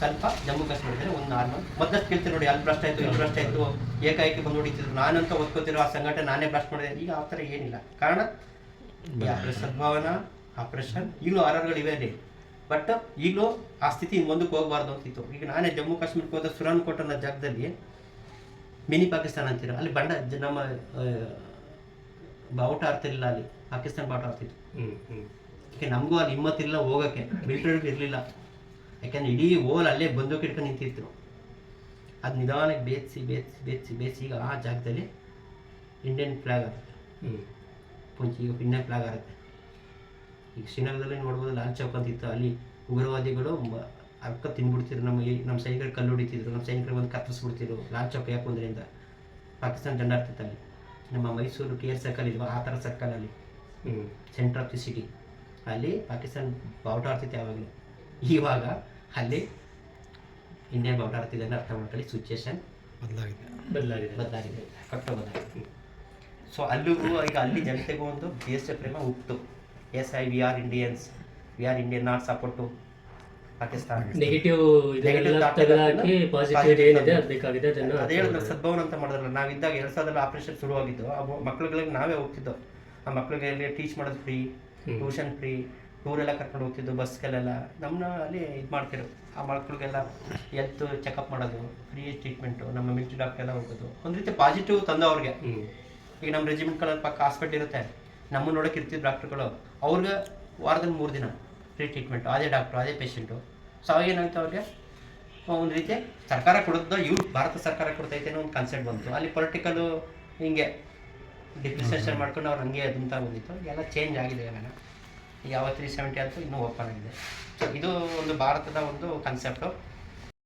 ಸ್ವಲ್ಪ ಜಮ್ಮು ಕಾಶ್ಮೀರದಲ್ಲಿ ಒಂದು ನಾರ್ಮಲ್. ಮೊದಲಷ್ಟು ಕೇಳ್ತೀವಿ ನೋಡಿ ಅಲ್ಲಿ ಭ್ರಷ್ಟ ಆಯಿತು ಇಲ್ಲಿ ಭ್ರಷ್ಟ ಆಯಿತು ಏಕಾಏಕಿ ಬಂದು ಹೊಡಿತಿದ್ರು. ನಾನಂತ ಓದ್ಕೋತಿರೋ ಆ ಸಂಘಟನೆ ನಾನೇ ಭ್ರಷ್ಟ ಮಾಡಿದೆ. ಈಗ ಆ ಥರ ಏನಿಲ್ಲ. ಕಾರಣ ಸದ್ಭಾವನ ಆಪರೇಷನ್ ಈಗಲೂ ಆರ್ಆರ್ಗಳು ಇವೆ ಅಲ್ಲಿ. ಬಟ್ ಈಗಲೂ ಆ ಸ್ಥಿತಿ ಮುಂದಕ್ಕೆ ಹೋಗಬಾರ್ದು ಅಂತಿತ್ತು. ಈಗ ನಾನೇ ಜಮ್ಮು ಕಾಶ್ಮೀರಕ್ಕೆ ಹೋದ ಸುರಾನ್ ಕೋಟ್ ಅನ್ನೋ ಜಾಗದಲ್ಲಿ ಮಿನಿ ಪಾಕಿಸ್ತಾನ ಅಂತೀರ. ಅಲ್ಲಿ ಬಂಡ ನಮ್ಮ ಬಾವುಟ ಆಡ್ತಿರ್ಲಿಲ್ಲ ಅಲ್ಲಿ. ಪಾಕಿಸ್ತಾನ ಬಾವುಟ ಆಡ್ತಿತ್ತು ಯಾಕೆ ನಮಗೂ ಅಲ್ಲಿ ಹಿಮ್ಮತ್ತಿಲ್ಲ ಹೋಗೋಕ್ಕೆ. ಮಿಲಿಟರಿ ಇರಲಿಲ್ಲ. ಯಾಕೆಂದ್ರೆ ಇಡೀ ಓಲ್ ಅಲ್ಲೇ ಬಂದು ಇಟ್ಕೊಂಡು ನಿಂತಿತ್ತು ಅದು ನಿಧಾನಕ್ಕೆ ಬೇಯಿಸಿ ಬೇಯಿಸಿ ಬೇಯಿಸಿ ಬೇಯಿಸಿ ಈಗ ಆ ಜಾಗದಲ್ಲಿ ಇಂಡಿಯನ್ ಫ್ಲಾಗ್ ಆಗುತ್ತೆ. ಪುಂಚಿ ಈಗ ಇಂಡಿಯನ್ ಫ್ಲಾಗ್ ಆಗುತ್ತೆ. ಈಗ ಶ್ರೀನಗರದಲ್ಲಿ ನೋಡ್ಬೋದು ಲಾಲ್ ಚೌಕ್ ಅಂತಿತ್ತು ಅಲ್ಲಿ ಉಗ್ರವಾದಿಗಳು ಅರ್ಕ ತಿಂದ್ಬಿಡ್ತಿದ್ರು ನಮ್ಮ ನಮ್ಮ ಸೈನಿಕರು ಕಲ್ಲು ಹೊಡಿತಿದ್ರು. ನಮ್ಮ ಸೈನಿಕರು ಬಂದು ಕತ್ತರಿಸ್ಬಿಡ್ತಿದ್ರು ಲಾಲ್ ಚೌಕ್ ಯಾಕೆ ಒಂದರಿಂದ ಪಾಕಿಸ್ತಾನ ಜಂಡ ಇರ್ತಿತ್ತು ಅಲ್ಲಿ. ನಮ್ಮ ಮೈಸೂರು ಟಿ ಆರ್ ಸರ್ಕಲ್ ಇಲ್ವಾ? ಆ ಥರ ಸರ್ಕಲಲ್ಲಿ. Hmm. Centre of the city ಅಲ್ಲಿ ಪಾಕಿಸ್ತಾನ ಬಾವುಟ ಆಡ್ತಿತ್ತು ಯಾವಾಗಲೂ. ಇವಾಗ ಅಲ್ಲಿ ಇಂಡಿಯನ್ ಬಾವುಟ ಆಡ್ತಿದೆ ಅಂತ ಅರ್ಥ ಮಾಡ್ಕೊಳ್ಳಿ ಸಿಚುಯೇಷನ್ ಬದಲಾಗಿದೆ. ಬದಲಾಗಿದೆ. ಬದಲಾಗಿದೆ ಕಟ್ಟು ಬದಲಾಗಿದೆ. ಸೊ ಅಲ್ಲಿಗೂ ಈಗ ಅಲ್ಲಿ ಜನತೆಗೂ ಒಂದು ದೇಶ ಪ್ರೇಮ ಹುಟ್ಟು. Yes I we are Indians we are Indian not support to Pakistan negative ಅದು ಸದ್ಭವನ ಅಂತ ಮಾಡಿದ್ರಲ್ಲ ನಾವಿದ್ದಾಗ ಎರಡು ಸಾವಿರದಲ್ಲಿ ಆಪರೇಷನ್ ಶುರುವಾಗಿದ್ದು ಆ ಮಕ್ಳುಗಳಿಗೆ ನಾವೇ ಹೋಗ್ತಿದ್ದೋ ಆ ಮಕ್ಳಿಗೆ ಟೀಚ್ ಮಾಡೋದು ಫ್ರೀ. ಟ್ಯೂಷನ್ ಫ್ರೀ ಟೂರೆಲ್ಲ ಕರ್ಕೊಂಡು ಹೋಗ್ತಿದ್ದು ಬಸ್ಗಳೆಲ್ಲ. ನಮ್ಮನ್ನ ಅಲ್ಲಿ ಇದು ಮಾಡ್ತಿರು ಆ ಮಕ್ಳಿಗೆಲ್ಲ ಹೆಲ್ತ್ ಚೆಕಪ್ ಮಾಡೋದು ಫ್ರೀ ಟ್ರೀಟ್ಮೆಂಟು ನಮ್ಮ ಮಿಲಿಟರಿ ಡಾಕ್ಟರ್ ಎಲ್ಲ ಹೋಗೋದು. ಒಂದು ರೀತಿ ಪಾಸಿಟಿವ್ ತಂದು ಅವ್ರಿಗೆ. ಈಗ ನಮ್ಮ ರೆಜಿಮೆಂಟ್ಗಳಲ್ಲಿ ಪಕ್ಕ ಹಾಸ್ಪಿಟ್ಲ್ ಇರುತ್ತೆ. ನಮ್ಮ ನೋಡೋಕೆ ಇರ್ತಿದ್ರು ಡಾಕ್ಟ್ರುಗಳು ಅವ್ರಿಗೆ ವಾರದಲ್ಲಿ ಮೂರು ದಿನ ಫ್ರೀ ಟ್ರೀಟ್ಮೆಂಟು ಅದೇ ಡಾಕ್ಟ್ರು ಅದೇ ಪೇಷಂಟು ಸೊ ಅವಾಗ ಏನಾಯ್ತು ಅವ್ರಿಗೆ? ಒಂದು ರೀತಿ ಸರ್ಕಾರ ಕೊಡೋದು ಇವ್ರು ಭಾರತ ಸರ್ಕಾರ ಕೊಡ್ತೈತೆ ಅನ್ನೋ ಒಂದು ಕನ್ಸೆಪ್ಟ್ ಬಂತು. ಅಲ್ಲಿ ಪೊಲಿಟಿಕಲು ಹಿಂಗೆ ಡಿಪ್ರಿಸಿಯೇಷನ್ ಮಾಡ್ಕೊಂಡು ಅವ್ರು ಹಂಗೆ ಅದಂತ ಬಂದಿತ್ತು. ಎಲ್ಲ ಚೇಂಜ್ ಆಗಿದೆ ಇವಾಗ. ಯಾವ ತ್ರೀ ಸೆವೆಂಟಿ ಅಂತೂ ಇನ್ನೂ ಓಪನ್ ಆಗಿದೆ. ಇದು ಒಂದು ಭಾರತದ ಒಂದು ಕಾನ್ಸೆಪ್ಟು